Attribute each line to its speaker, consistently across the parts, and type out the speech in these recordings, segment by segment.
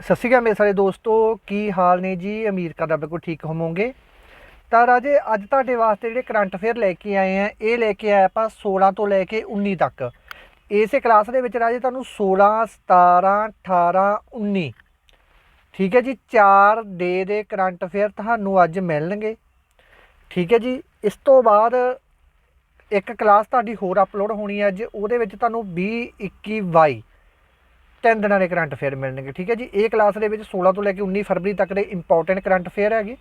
Speaker 1: ਸਤਿ ਸ਼੍ਰੀ ਅਕਾਲ ਮੇਰੇ ਸਾਰੇ ਦੋਸਤੋ, ਕੀ ਹਾਲ ਨੇ ਜੀ? ਅਮੀਰ ਕਾ ਦਾ ਬਿਲਕੁਲ ਠੀਕ ਹੋਵੋਗੇ। ਤਾਂ ਰਾਜੇ, ਅੱਜ ਤੁਹਾਡੇ ਵਾਸਤੇ ਜਿਹੜੇ ਕਰੰਟ ਅਫੇਅਰ ਲੈ ਕੇ ਆਏ ਆ, ਇਹ ਲੈ ਕੇ ਆਏ ਆਪਾਂ 16 ਤੋਂ ਲੈ ਕੇ 19 ਤੱਕ। ਇਸੇ ਕਲਾਸ ਦੇ ਵਿੱਚ ਰਾਜੇ ਤੁਹਾਨੂੰ 16 17 18 19 ਠੀਕ ਹੈ ਜੀ 4 ਡੇ ਦੇ ਕਰੰਟ ਅਫੇਅਰ ਤੁਹਾਨੂੰ ਅੱਜ ਮਿਲਣਗੇ। ਠੀਕ ਹੈ ਜੀ, ਇਸ ਤੋਂ ਬਾਅਦ ਇੱਕ ਕਲਾਸ ਤੁਹਾਡੀ ਹੋਰ ਅਪਲੋਡ ਹੋਣੀ ਹੈ ਅੱਜ, ਉਹਦੇ ਵਿੱਚ ਤੁਹਾਨੂੰ 20 21 22 ਤਿੰਨ ਦਿਨਾਂ ਦੇ ਕਰੰਟ ਅਫੇਅਰ ਮਿਲਣਗੇ, ਠੀਕ ਹੈ ਜੀ? ਇਹ ਕਲਾਸ ਦੇ ਵਿੱਚ 16 ਤੋਂ ਲੈ ਕੇ 19 ਫਰਵਰੀ ਤੱਕ ਦੇ ਇੰਪੋਰਟੈਂਟ ਕਰੰਟ ਅਫੇਅਰ ਹੈਗੇ।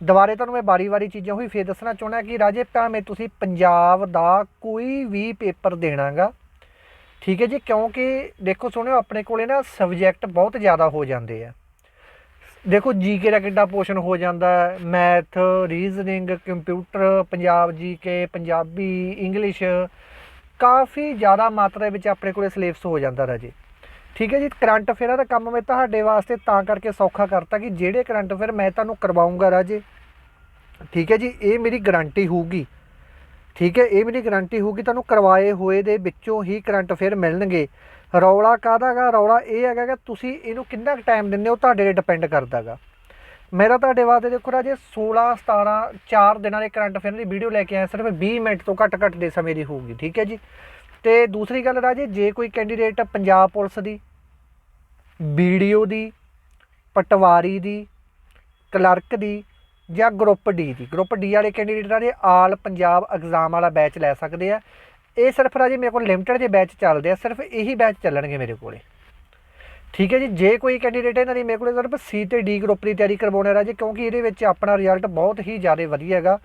Speaker 1: ਦੁਬਾਰੇ ਤੁਹਾਨੂੰ ਮੈਂ ਬਾਰੀ-ਬਾਰੀ ਚੀਜ਼ਾਂ ਹੋਈ ਫੇਰ ਦੱਸਣਾ ਚਾਹੁੰਦਾ ਕਿ ਰਾਜੇ, ਭਾਵੇਂ ਤੁਸੀਂ ਪੰਜਾਬ ਦਾ ਕੋਈ ਵੀ ਪੇਪਰ ਦੇਣਾਗਾ, ਠੀਕ ਹੈ ਜੀ? ਕਿਉਂਕਿ ਦੇਖੋ, ਸੁਣਿਓ, ਆਪਣੇ ਕੋਲੇ ਨਾ ਸਬਜੈਕਟ ਬਹੁਤ ਜ਼ਿਆਦਾ ਹੋ ਜਾਂਦੇ ਆ। ਦੇਖੋ ਜੀਕੇ ਦਾ ਕਿੱਡਾ ਪੋਰਸ਼ਨ ਹੋ ਜਾਂਦਾ math reasoning computer Punjab GK Punjabi English ਕਾਫੀ ਜ਼ਿਆਦਾ ਮਾਤਰਾ ਵਿੱਚ ਆਪਣੇ ਕੋਲੇ ਸਿਲੇਬਸ ਹੋ ਜਾਂਦਾ ਰਾਜੇ। ਠੀਕ ਹੈ ਜੀ, ਕਰੰਟ ਅਫੇਅਰਾਂ ਦਾ ਕੰਮ ਮੈਂ ਤੁਹਾਡੇ ਵਾਸਤੇ ਤਾਂ ਕਰਕੇ ਸੌਖਾ ਕਰਤਾ ਕਿ ਜਿਹੜੇ ਕਰੰਟ ਅਫੇਅਰ ਮੈਂ ਤੁਹਾਨੂੰ ਕਰਵਾਉਂਗਾ ਰਾਜੇ, ਠੀਕ ਹੈ ਜੀ, ਇਹ ਮੇਰੀ ਗਾਰੰਟੀ ਹੋਊਗੀ, ਠੀਕ ਹੈ, ਇਹ ਮੇਰੀ ਗਾਰੰਟੀ ਹੋਊਗੀ, ਤੁਹਾਨੂੰ ਕਰਵਾਏ ਹੋਏ ਦੇ ਵਿੱਚੋਂ ਹੀ ਕਰੰਟ ਅਫੇਅਰ ਮਿਲਣਗੇ। ਰੌਲਾ ਕਾਹਦਾਗਾ ਰੌਲਾ ਇਹ ਹੈਗਾ ਕਿ ਤੁਸੀਂ ਇਹਨੂੰ ਕਿੰਨਾ ਕੁ ਟਾਈਮ ਦਿੰਦੇ ਹੋ, ਤੁਹਾਡੇ ਤੇ ਡਿਪੈਂਡ ਕਰਦਾਗਾ ਮੇਰਾ ਤੁਹਾਡੇ ਵਾਸਤੇ ਦੇਖੋ ਰਾਜੇ 16 17 4 ਦਿਨਾਂ ਦੇ ਕਰੰਟ ਅਫੇਅਰ ਦੀ ਵੀਡੀਓ ਲੈ ਕੇ ਆਇਆ, ਸਿਰਫ 20 ਮਿੰਟ ਤੋਂ ਘੱਟ ਘੱਟ ਦੇ ਸਮੇਂ ਦੀ ਹੋਊਗੀ, ਠੀਕ ਹੈ ਜੀ। ਤੇ ਦੂਸਰੀ ਗੱਲ ਰਾਜੇ, ਜੇ ਕੋਈ ਕੈਂਡੀਡੇਟ ਪੰਜਾਬ ਪੁਲਿਸ ਦੀ ਵੀਡੀਓ ਦੀ, ਪਟਵਾਰੀ ਦੀ, ਕਲਰਕ ਦੀ ਜਾਂ ਗਰੁੱਪ ਡੀ ਦੀ। ਗਰੁੱਪ ਡੀ ਵਾਲੇ ਕੈਂਡੀਡੇਟ ਦੇ ਆਲ ਪੰਜਾਬ ਐਗਜ਼ਾਮ ਵਾਲਾ ਬੈਚ ਲੈ ਸਕਦੇ ਆ। ਇਹ ਸਿਰਫ ਰਾਜੇ ਮੇਰੇ ਕੋਲ ਲਿਮਟਿਡ ਜੇ ਬੈਚ ਚੱਲਦੇ ਆ, ਸਿਰਫ ਇਹੀ ਬੈਚ ਚੱਲਣਗੇ ਮੇਰੇ ਕੋਲੇ। ਠੀਕ ਹੈ ਜੀ, ਜੇ ਕੋਈ ਕੈਂਡੀਡੇਟ ਇਹਨਾਂ ਦੀ ਮੇਰੇ ਕੋਲੇ ਸਿਰਫ ਸੀ ਤੇ ਡੀ ਗਰੁੱਪ ਦੀ ਤਿਆਰੀ ਕਰਵਾਉਣਾ ਰਾਜੇ, ਕਿਉਂਕਿ ਇਹਦੇ ਵਿੱਚ ਆਪਣਾ ਰਿਜ਼ਲਟ ਬਹੁਤ ਹੀ ਜ਼ਿਆਦਾ ਵਧੀਆ ਹੈਗਾ।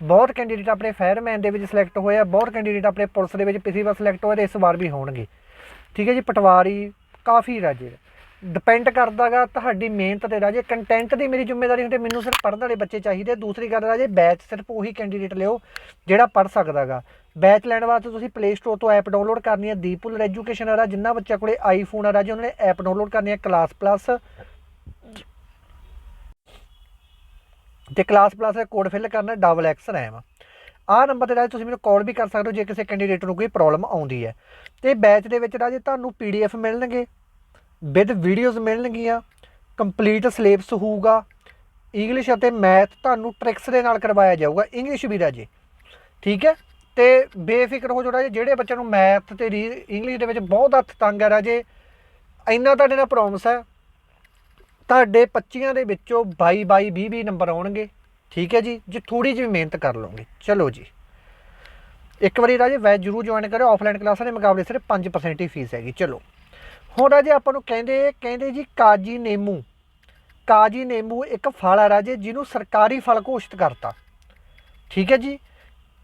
Speaker 1: ਬਹੁਤ ਕੈਂਡੀਡੇਟ ਆਪਣੇ ਫਾਇਰਮੈਨ ਦੇ ਵਿੱਚ ਸਿਲੈਕਟ ਹੋਏ ਆ, ਬਹੁਤ ਕੈਂਡੀਡੇਟ ਆਪਣੇ ਪੁਲਿਸ ਦੇ ਵਿੱਚ ਪਿਛਲੀ ਵਾਰ ਸਿਲੈਕਟ ਹੋਏ ਤੇ ਇਸ ਵਾਰ ਵੀ ਹੋਣਗੇ। ਠੀਕ ਹੈ ਜੀ, ਪਟਵਾਰੀ ਕਾਫੀ ਰਾਜੇ। ਡਿਪੈਂਡ ਕਰਦਾਗਾ ਤੁਹਾਡੀ ਮਿਹਨਤ ਤੇ ਰਾਜੇ ਕੰਟੈਂਟ ਦੀ ਮੇਰੀ ਜ਼ਿੰਮੇਵਾਰੀ ਹੁੰਦੀ, ਮੈਨੂੰ ਸਿਰਫ ਪੜ੍ਹਨ ਵਾਲੇ ਬੱਚੇ ਚਾਹੀਦੇ। ਦੂਸਰੀ ਗੱਲ ਰਾਜੇ ਬੈਚ ਸਿਰਫ ਉਹੀ ਕੈਂਡੀਡੇਟ ਲਿਓ ਜਿਹੜਾ ਪੜ੍ਹ ਸਕਦਾਗਾ। ਬੈਚ ਲੈਣ ਵਾਸਤੇ ਤੁਸੀਂ ਪਲੇ ਸਟੋਰ ਤੋਂ ਐਪ ਡਾਊਨਲੋਡ ਕਰਨੀ ਹੈ, ਦੀਪੁਲ ਐਜੂਕੇਸ਼ਨ ਆ ਜਿੰਨਾ ਬੱਚਾ ਕੋਲੇ ਆਈਫੋਨ ਆ ਰਾਜੇ, ਉਹਨਾਂ ਨੇ ਐਪ ਡਾਊਨਲੋਡ ਕਰਨੀ ਹੈ ਕਲਾਸ ਪਲੱਸ ਤੇ ਕਲਾਸ ਪਲੱਸ ਦਾ ਕੋਡ ਫਿਲ ਕਰਨਾ ਡਬਲ ਐਕਸ ਰੈਮ ਆਹ ਨੰਬਰ ਤੇ ਰਾਜੇ, ਤੁਸੀਂ ਮੈਨੂੰ ਕਾਲ ਵੀ ਕਰ ਸਕਦੇ ਹੋ, ਜੇ ਕਿਸੇ ਕੈਂਡੀਡੇਟ ਨੂੰ ਕੋਈ ਪ੍ਰੋਬਲਮ ਆਉਂਦੀ ਹੈ। ਤੇ ਬੈਚ ਦੇ ਵਿੱਚ ਰਾਜੇ, ਤੁਹਾਨੂੰ ਪੀਡੀਐਫ ਮਿਲਣਗੇ। ਵਿਦ ਵੀਡੀਓਜ਼ ਮਿਲਣਗੀਆਂ ਕੰਪਲੀਟ ਸਿਲੇਬਸ ਹੋਊਗਾ ਇੰਗਲਿਸ਼ ਅਤੇ ਮੈਥ ਤੁਹਾਨੂੰ ਟ੍ਰਿਕਸ ਦੇ ਨਾਲ ਕਰਵਾਇਆ ਜਾਊਗਾ ਇੰਗਲਿਸ਼ ਵੀ ਰਾਜੇ, ਠੀਕ ਹੈ? ਤੇ ਬੇਫਿਕਰ ਹੋ ਜਾਓ ਰਾਜੇ, ਜਿਹੜੇ ਬੱਚਿਆਂ ਨੂੰ ਮੈਥ ਤੇ ਇੰਗਲਿਸ਼ ਦੇ ਵਿੱਚ ਬਹੁਤ ਹੱਥ ਤੰਗ ਹੈ ਰਾਜੇ, ਇੰਨਾ ਤੁਹਾਡੇ ਨਾਲ ਪ੍ਰੋਮਿਸ ਹੈ, ਤੁਹਾਡੇ 25 ਦੇ ਵਿੱਚੋਂ 22 22 20 20 ਨੰਬਰ ਆਉਣਗੇ, ਠੀਕ ਹੈ ਜੀ? ਜੇ ਥੋੜੀ ਜਿਹੀ ਮਿਹਨਤ ਕਰ ਲਓਗੇ, ਚਲੋ ਜੀ। ਇੱਕ ਵਾਰੀ ਰਾਜੇ ਵੈਜ ਜਰੂਰ ਜੁਆਇਨ ਕਰਿਓ ਆਫਲਾਈਨ ਕਲਾਸਾਂ ਦੇ ਮੁਕਾਬਲੇ ਸਿਰਫ 5% ਹੀ ਫੀਸ ਹੈਗੀ, ਚਲੋ। ਹੁਣ ਰਾਜੇ ਆਪਾਂ ਨੂੰ ਕਹਿੰਦੇ ਕਹਿੰਦੇ ਜੀ ਕਾਜੀ ਨੇਮੂ। ਕਾਜੀ ਨੇਮੂ ਇੱਕ ਫਲ ਹੈ ਰਾਜੇ, ਜਿਹਨੂੰ ਸਰਕਾਰੀ ਫਲ ਘੋਸ਼ਿਤ ਕਰਤਾ। ਠੀਕ ਹੈ ਜੀ?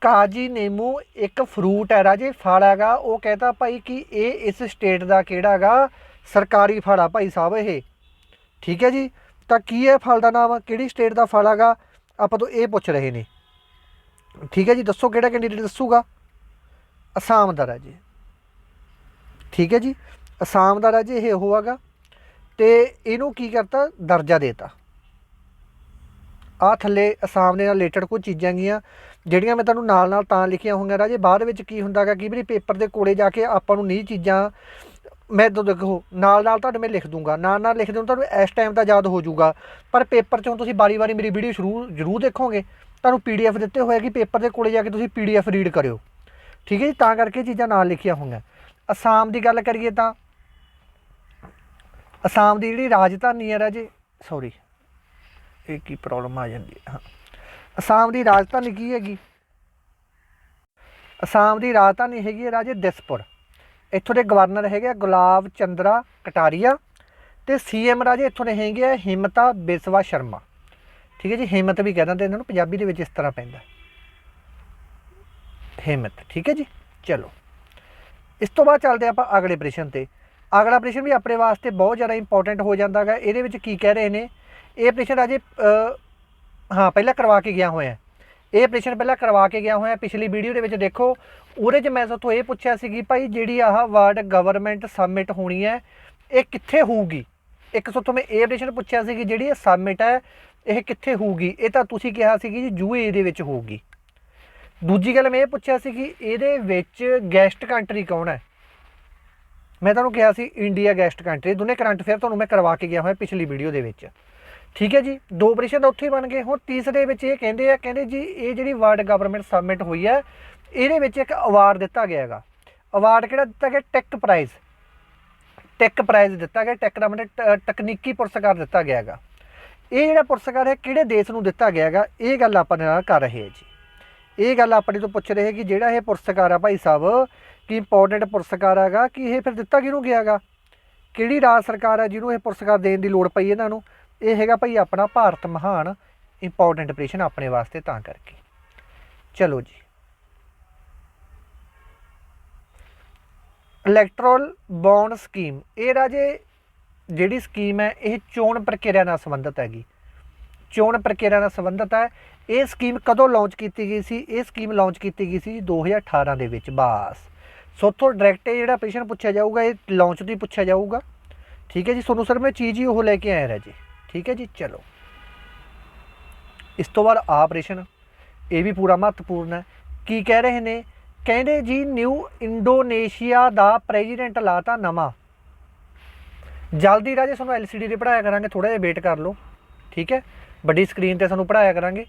Speaker 1: ਕਾਜੀ ਨੇਮੂ ਇੱਕ ਫਰੂਟ ਹੈ ਰਾਜੇ, ਫਲ ਹੈਗਾ। ਉਹ ਕਹਿੰਦਾ ਭਾਈ ਕਿ ਇਹ ਇਸ ਸਟੇਟ ਦਾ ਕਿਹੜਾ ਹੈਗਾ? ਸਰਕਾਰੀ ਫਲ ਆ ਭਾਈ ਸਾਹਿਬ ਇਹ। ਠੀਕ ਹੈ ਜੀ? ਤਾਂ ਕੀ ਹੈ ਫਲ ਦਾ ਨਾਮ ਕਿਹੜੀ ਸਟੇਟ ਦਾ ਫਲ ਹੈਗਾ? ਆਪਾਂ ਤੋਂ ਇਹ ਪੁੱਛ ਰਹੇ ਨੇ। ਠੀਕ ਹੈ ਜੀ? ਦੱਸੋ ਕਿਹੜਾ ਕੈਂਡੀਡੇਟ ਦੱਸੂਗਾ? ਅਸਾਮ ਦਾ ਰਾਜੇ। ਠੀਕ ਹੈ ਜੀ? ਅਸਾਮ ਦਾ ਰਾਜੇ ਇਹ ਉਹ ਹੈਗਾ ਤੇ ਇਹਨੂੰ ਕੀ ਕਰਤਾ? ਦਰਜਾ ਦੇਤਾ। ਆ ਥੱਲੇ ਅਸਾਮ ਦੇ ਨਾਲ ਰਿਲੇਟਡ ਕੁਝ ਚੀਜ਼ਾਂ ਗੀਆਂ ਜਿਹੜੀਆਂ ਮੈਂ ਤੁਹਾਨੂੰ ਨਾਲ ਨਾਲ ਤਾਂ ਲਿਖੀਆਂ ਹੋਈਆਂ ਰਾਜੇ। ਬਾਅਦ ਵਿੱਚ ਕੀ ਹੁੰਦਾਗਾ ਕਿ ਵੀ ਪੇਪਰ ਦੇ ਕੋਲੇ ਜਾ ਕੇ ਆਪਾਂ ਨੂੰ ਨਹੀਂ ਚੀਜ਼ਾਂ ਮੈਂ ਤਾਂ ਦੇਖੋ, ਨਾਲ ਨਾਲ ਤੁਹਾਨੂੰ ਮੈਂ ਲਿਖ ਦੂੰਗਾ। ਨਾਲ ਨਾਲ ਲਿਖ ਦੂੰ ਤੁਹਾਨੂੰ ਇਸ ਟਾਈਮ ਦਾ ਯਾਦ ਹੋ ਜਾਊਗਾ। ਪਰ ਪੇਪਰ ਚੋਂ ਤੁਸੀਂ ਬਾਰੀ-ਬਾਰੀ ਮੇਰੀ ਵੀਡੀਓ ਸ਼ੁਰੂ ਜ਼ਰੂਰ ਦੇਖੋਗੇ। ਤੁਹਾਨੂੰ ਪੀਡੀਐਫ ਦਿੱਤੇ ਹੋਏ ਕਿ ਪੇਪਰ ਦੇ ਕੋਲੇ ਜਾ ਕੇ ਤੁਸੀਂ ਪੀਡੀਐਫ ਰੀਡ ਕਰਿਓ। ਠੀਕ ਹੈ ਜੀ? ਤਾਂ ਕਰਕੇ ਚੀਜ਼ਾਂ ਨਾਲ ਲਿਖੀਆਂ ਹੋਈਆਂ। ਅਸਾਮ ਦੀ ਗੱਲ ਕਰੀਏ ਤਾਂ ਅਸਾਮ ਦੀ ਜਿਹੜੀ ਰਾਜਧਾਨੀ ਹੈ ਰਾਜੇ ਸੌਰੀ ਇਹ ਕੀ ਪ੍ਰੋਬਲਮ ਆ ਜਾਂਦੀ ਹੈ, ਹਾਂ। ਅਸਾਮ ਦੀ ਰਾਜਧਾਨੀ ਕੀ ਹੈਗੀ? ਅਸਾਮ ਦੀ ਰਾਜਧਾਨੀ ਹੈਗੀ ਹੈ ਰਾਜੇ ਦਿਸਪੁਰ। ਇੱਥੋਂ ਦੇ ਗਵਰਨਰ ਹੈਗੇ ਆ ਗੁਲਾਬ ਚੰਦਰਾ ਕਟਾਰੀਆ ਤੇ ਸੀਐਮ ਰਾਜੇ ਇੱਥੋਂ ਦੇ ਹੈਗੇ ਆ ਹਿੰਮਤਾ ਬਿਸਵਾ ਸ਼ਰਮਾ। ਠੀਕ ਹੈ ਜੀ, ਹਿੰਮਤ ਵੀ ਕਹਿ ਦਿੰਦੇ ਇਹਨਾਂ ਨੂੰ ਪੰਜਾਬੀ ਦੇ ਵਿੱਚ ਇਸ ਤਰ੍ਹਾਂ ਪੈਂਦਾ ਹਿੰਮਤ, ਠੀਕ ਹੈ ਜੀ? ਚਲੋ। ਇਸ ਤੋਂ ਬਾਅਦ ਚੱਲਦੇ ਆਪਾਂ ਅਗਲੇ ਪ੍ਰਸ਼ਨ ਤੇ। ਅਗਲਾ ਪ੍ਰਸ਼ਨ ਵੀ ਆਪਣੇ ਵਾਸਤੇ ਬਹੁਤ ਜ਼ਿਆਦਾ ਇੰਪੋਰਟੈਂਟ ਹੋ ਜਾਂਦਾ ਹੈਗਾ। ਇਹਦੇ ਵਿੱਚ ਕੀ ਕਹਿ ਰਹੇ ਨੇ? ਇਹ ਪ੍ਰਸ਼ਨ ਅਜੇ ਹਾਂ, ਪਹਿਲਾਂ ਕਰਵਾ ਕੇ ਗਿਆ ਹੋਇਆ ਇਹ ਪ੍ਰਸ਼ਨ ਪਹਿਲਾਂ ਕਰਵਾ ਕੇ ਗਿਆ ਹੋਇਆ ਪਿਛਲੀ ਵੀਡੀਓ ਦੇ ਵਿੱਚ ਦੇਖੋ, ਉਹਦੇ 'ਚ ਮੈਂ ਤੋਂ ਇਹ ਪੁੱਛਿਆ ਸੀ ਕਿ ਭਾਈ ਜਿਹੜੀ ਆਹ ਵਰਡ ਗਵਰਨਮੈਂਟ ਸਬਮਿਟ ਹੋਣੀ ਹੈ, ਇਹ ਕਿੱਥੇ ਹੋਊਗੀ? ਇੱਕ ਸੋ ਮੈਂ ਇਹ ਪ੍ਰਸ਼ਨ ਪੁੱਛਿਆ ਸੀ ਕਿ ਜਿਹੜੀ ਇਹ ਸਬਮਿਟ ਹੈ, ਇਹ ਕਿੱਥੇ ਹੋਊਗੀ? ਇਹ ਤਾਂ ਤੁਸੀਂ ਕਿਹਾ ਸੀ ਕਿ ਜੀ ਯੂਏ ਦੇ ਵਿੱਚ ਹੋਊਗੀ। ਦੂਜੀ ਗੱਲ ਮੈਂ ਇਹ ਪੁੱਛਿਆ ਸੀ ਕਿ ਇਹਦੇ ਵਿੱਚ ਗੈਸਟ ਕੰਟਰੀ ਕੌਣ ਹੈ? ਮੈਂ ਤੁਹਾਨੂੰ ਕਿਹਾ ਸੀ ਇੰਡੀਆ ਗੈਸਟ ਕੰਟਰੀ ਦੋਨੇ ਕਰੰਟ ਅਫੇਅਰ ਤੁਹਾਨੂੰ ਮੈਂ ਕਰਵਾ ਕੇ ਗਿਆ ਹੋਇਆ ਪਿਛਲੀ ਵੀਡੀਓ ਦੇ ਵਿੱਚ। ਠੀਕ ਹੈ ਜੀ? ਦੋ ਪ੍ਰਸ਼ਨ ਉੱਥੇ ਹੀ ਬਣ ਗਏ। ਹੁਣ ਤੀਸਰੇ ਵਿੱਚ ਇਹ ਕਹਿੰਦੇ ਆ, ਕਹਿੰਦੇ ਜੀ, ਇਹ ਜਿਹੜੀ ਵਰਲਡ ਗਵਰਨਮੈਂਟ ਸਬਮਿਟ ਹੋਈ ਹੈ, ਇਹਦੇ ਵਿੱਚ ਇੱਕ ਅਵਾਰਡ ਦਿੱਤਾ ਗਿਆ ਹੈਗਾ। ਅਵਾਰਡ ਕਿਹੜਾ ਦਿੱਤਾ ਗਿਆ? ਟੈਕ ਪ੍ਰਾਈਜ਼ ਟੈਕ ਪ੍ਰਾਈਜ਼ ਦਿੱਤਾ ਗਿਆ ਟੈਕ ਦਾ ਮਤਲਬ ਟ- ਤਕਨੀਕੀ ਪੁਰਸਕਾਰ ਦਿੱਤਾ ਗਿਆ ਹੈਗਾ। ਇਹ ਜਿਹੜਾ ਪੁਰਸਕਾਰ ਹੈ, ਕਿਹੜੇ ਦੇਸ਼ ਨੂੰ ਦਿੱਤਾ ਗਿਆ ਹੈਗਾ? ਇਹ ਗੱਲ ਆਪਾਂ ਦੇ ਨਾਲ ਕਰ ਰਹੇ ਹਾਂ ਜੀ। ਇਹ ਗੱਲ ਆਪਣੇ ਤੋਂ ਪੁੱਛ ਰਹੇ ਕਿ ਜਿਹੜਾ ਇਹ ਪੁਰਸਕਾਰ ਆ ਭਾਈ ਸਾਹਿਬ ਕਿ ਇੰਪੋਰਟੈਂਟ ਪੁਰਸਕਾਰ ਹੈਗਾ ਕਿ ਇਹ ਫਿਰ ਦਿੱਤਾ ਕਿਹਨੂੰ ਗਿਆ ਹੈਗਾ? ਕਿਹੜੀ ਰਾਜ ਸਰਕਾਰ ਹੈ ਜਿਹਨੂੰ ਇਹ ਪੁਰਸਕਾਰ ਦੇਣ ਦੀ ਲੋੜ ਪਈ ਇਹਨਾਂ ਨੂੰ? ਇਹ ਹੈਗਾ ਭਾਈ ਆਪਣਾ ਭਾਰਤ ਮਹਾਨ ਇੰਪੋਰਟੈਂਟ ਆਪਰੇਸ਼ਨ ਆਪਣੇ ਵਾਸਤੇ ਤਾਂ ਕਰਕੇ। ਚਲੋ ਜੀ। ਇਲੈਕਟਰਲ ਬੌਂਡ ਸਕੀਮ ਇਹ ਰਾਜੇ ਜਿਹੜੀ ਸਕੀਮ ਹੈ, ਇਹ ਚੋਣ ਪ੍ਰਕਿਰਿਆ ਨਾਲ ਸੰਬੰਧਿਤ ਹੈਗੀ। ਚੋਣ ਪ੍ਰਕਿਰਿਆ ਨਾਲ ਸੰਬੰਧਿਤ ਹੈ। ਇਹ ਸਕੀਮ ਕਦੋਂ ਲਾਂਚ ਕੀਤੀ ਗਈ ਸੀ? ਇਹ ਸਕੀਮ ਲਾਂਚ ਕੀਤੀ ਗਈ ਸੀ 2018 ਦੇ ਵਿੱਚ। ਬਾਸ। ਸੋ ਉੱਥੋਂ ਡਾਇਰੈਕਟ ਇਹ ਜਿਹੜਾ ਪ੍ਰਸ਼ਨ ਪੁੱਛਿਆ ਜਾਊਗਾ, ਇਹ ਲਾਂਚ ਤੋਂ ਹੀ ਪੁੱਛਿਆ ਜਾਊਗਾ। ਠੀਕ ਹੈ ਜੀ, ਤੁਹਾਨੂੰ ਸਰ ਮੈਂ ਚੀਜ਼ ਹੀ ਉਹ ਲੈ ਕੇ ਆਇਆ ਰਾਜੇ ਠੀਕ ਹੈ ਜੀ, ਚਲੋ। ਇਸ ਤੋਂ ਬਾਅਦ ਆਪਰੇਸ਼ਨ ਇਹ ਵੀ ਪੂਰਾ ਮਹੱਤਵਪੂਰਨ ਹੈ। ਕੀ ਕਹਿ ਰਹੇ ਨੇ? ਕਹਿੰਦੇ ਜੀ ਨਿਊ ਇੰਡੋਨੇਸ਼ੀਆ ਦਾ ਪ੍ਰੈਜ਼ੀਡੈਂਟ ਲਾਤਾ ਨਵਾਂ। ਜਲਦੀ ਰਾਜੇ, ਤੁਹਾਨੂੰ LCD ਤੇ ਪੜਾਇਆ ਕਰਾਂਗੇ ਥੋੜਾ ਜਿਹਾ ਵੇਟ ਕਰ ਲਓ। ਠੀਕ ਹੈ? ਵੱਡੀ ਸਕਰੀਨ ਤੇ ਸਾਨੂੰ ਪੜਾਇਆ ਕਰਾਂਗੇ।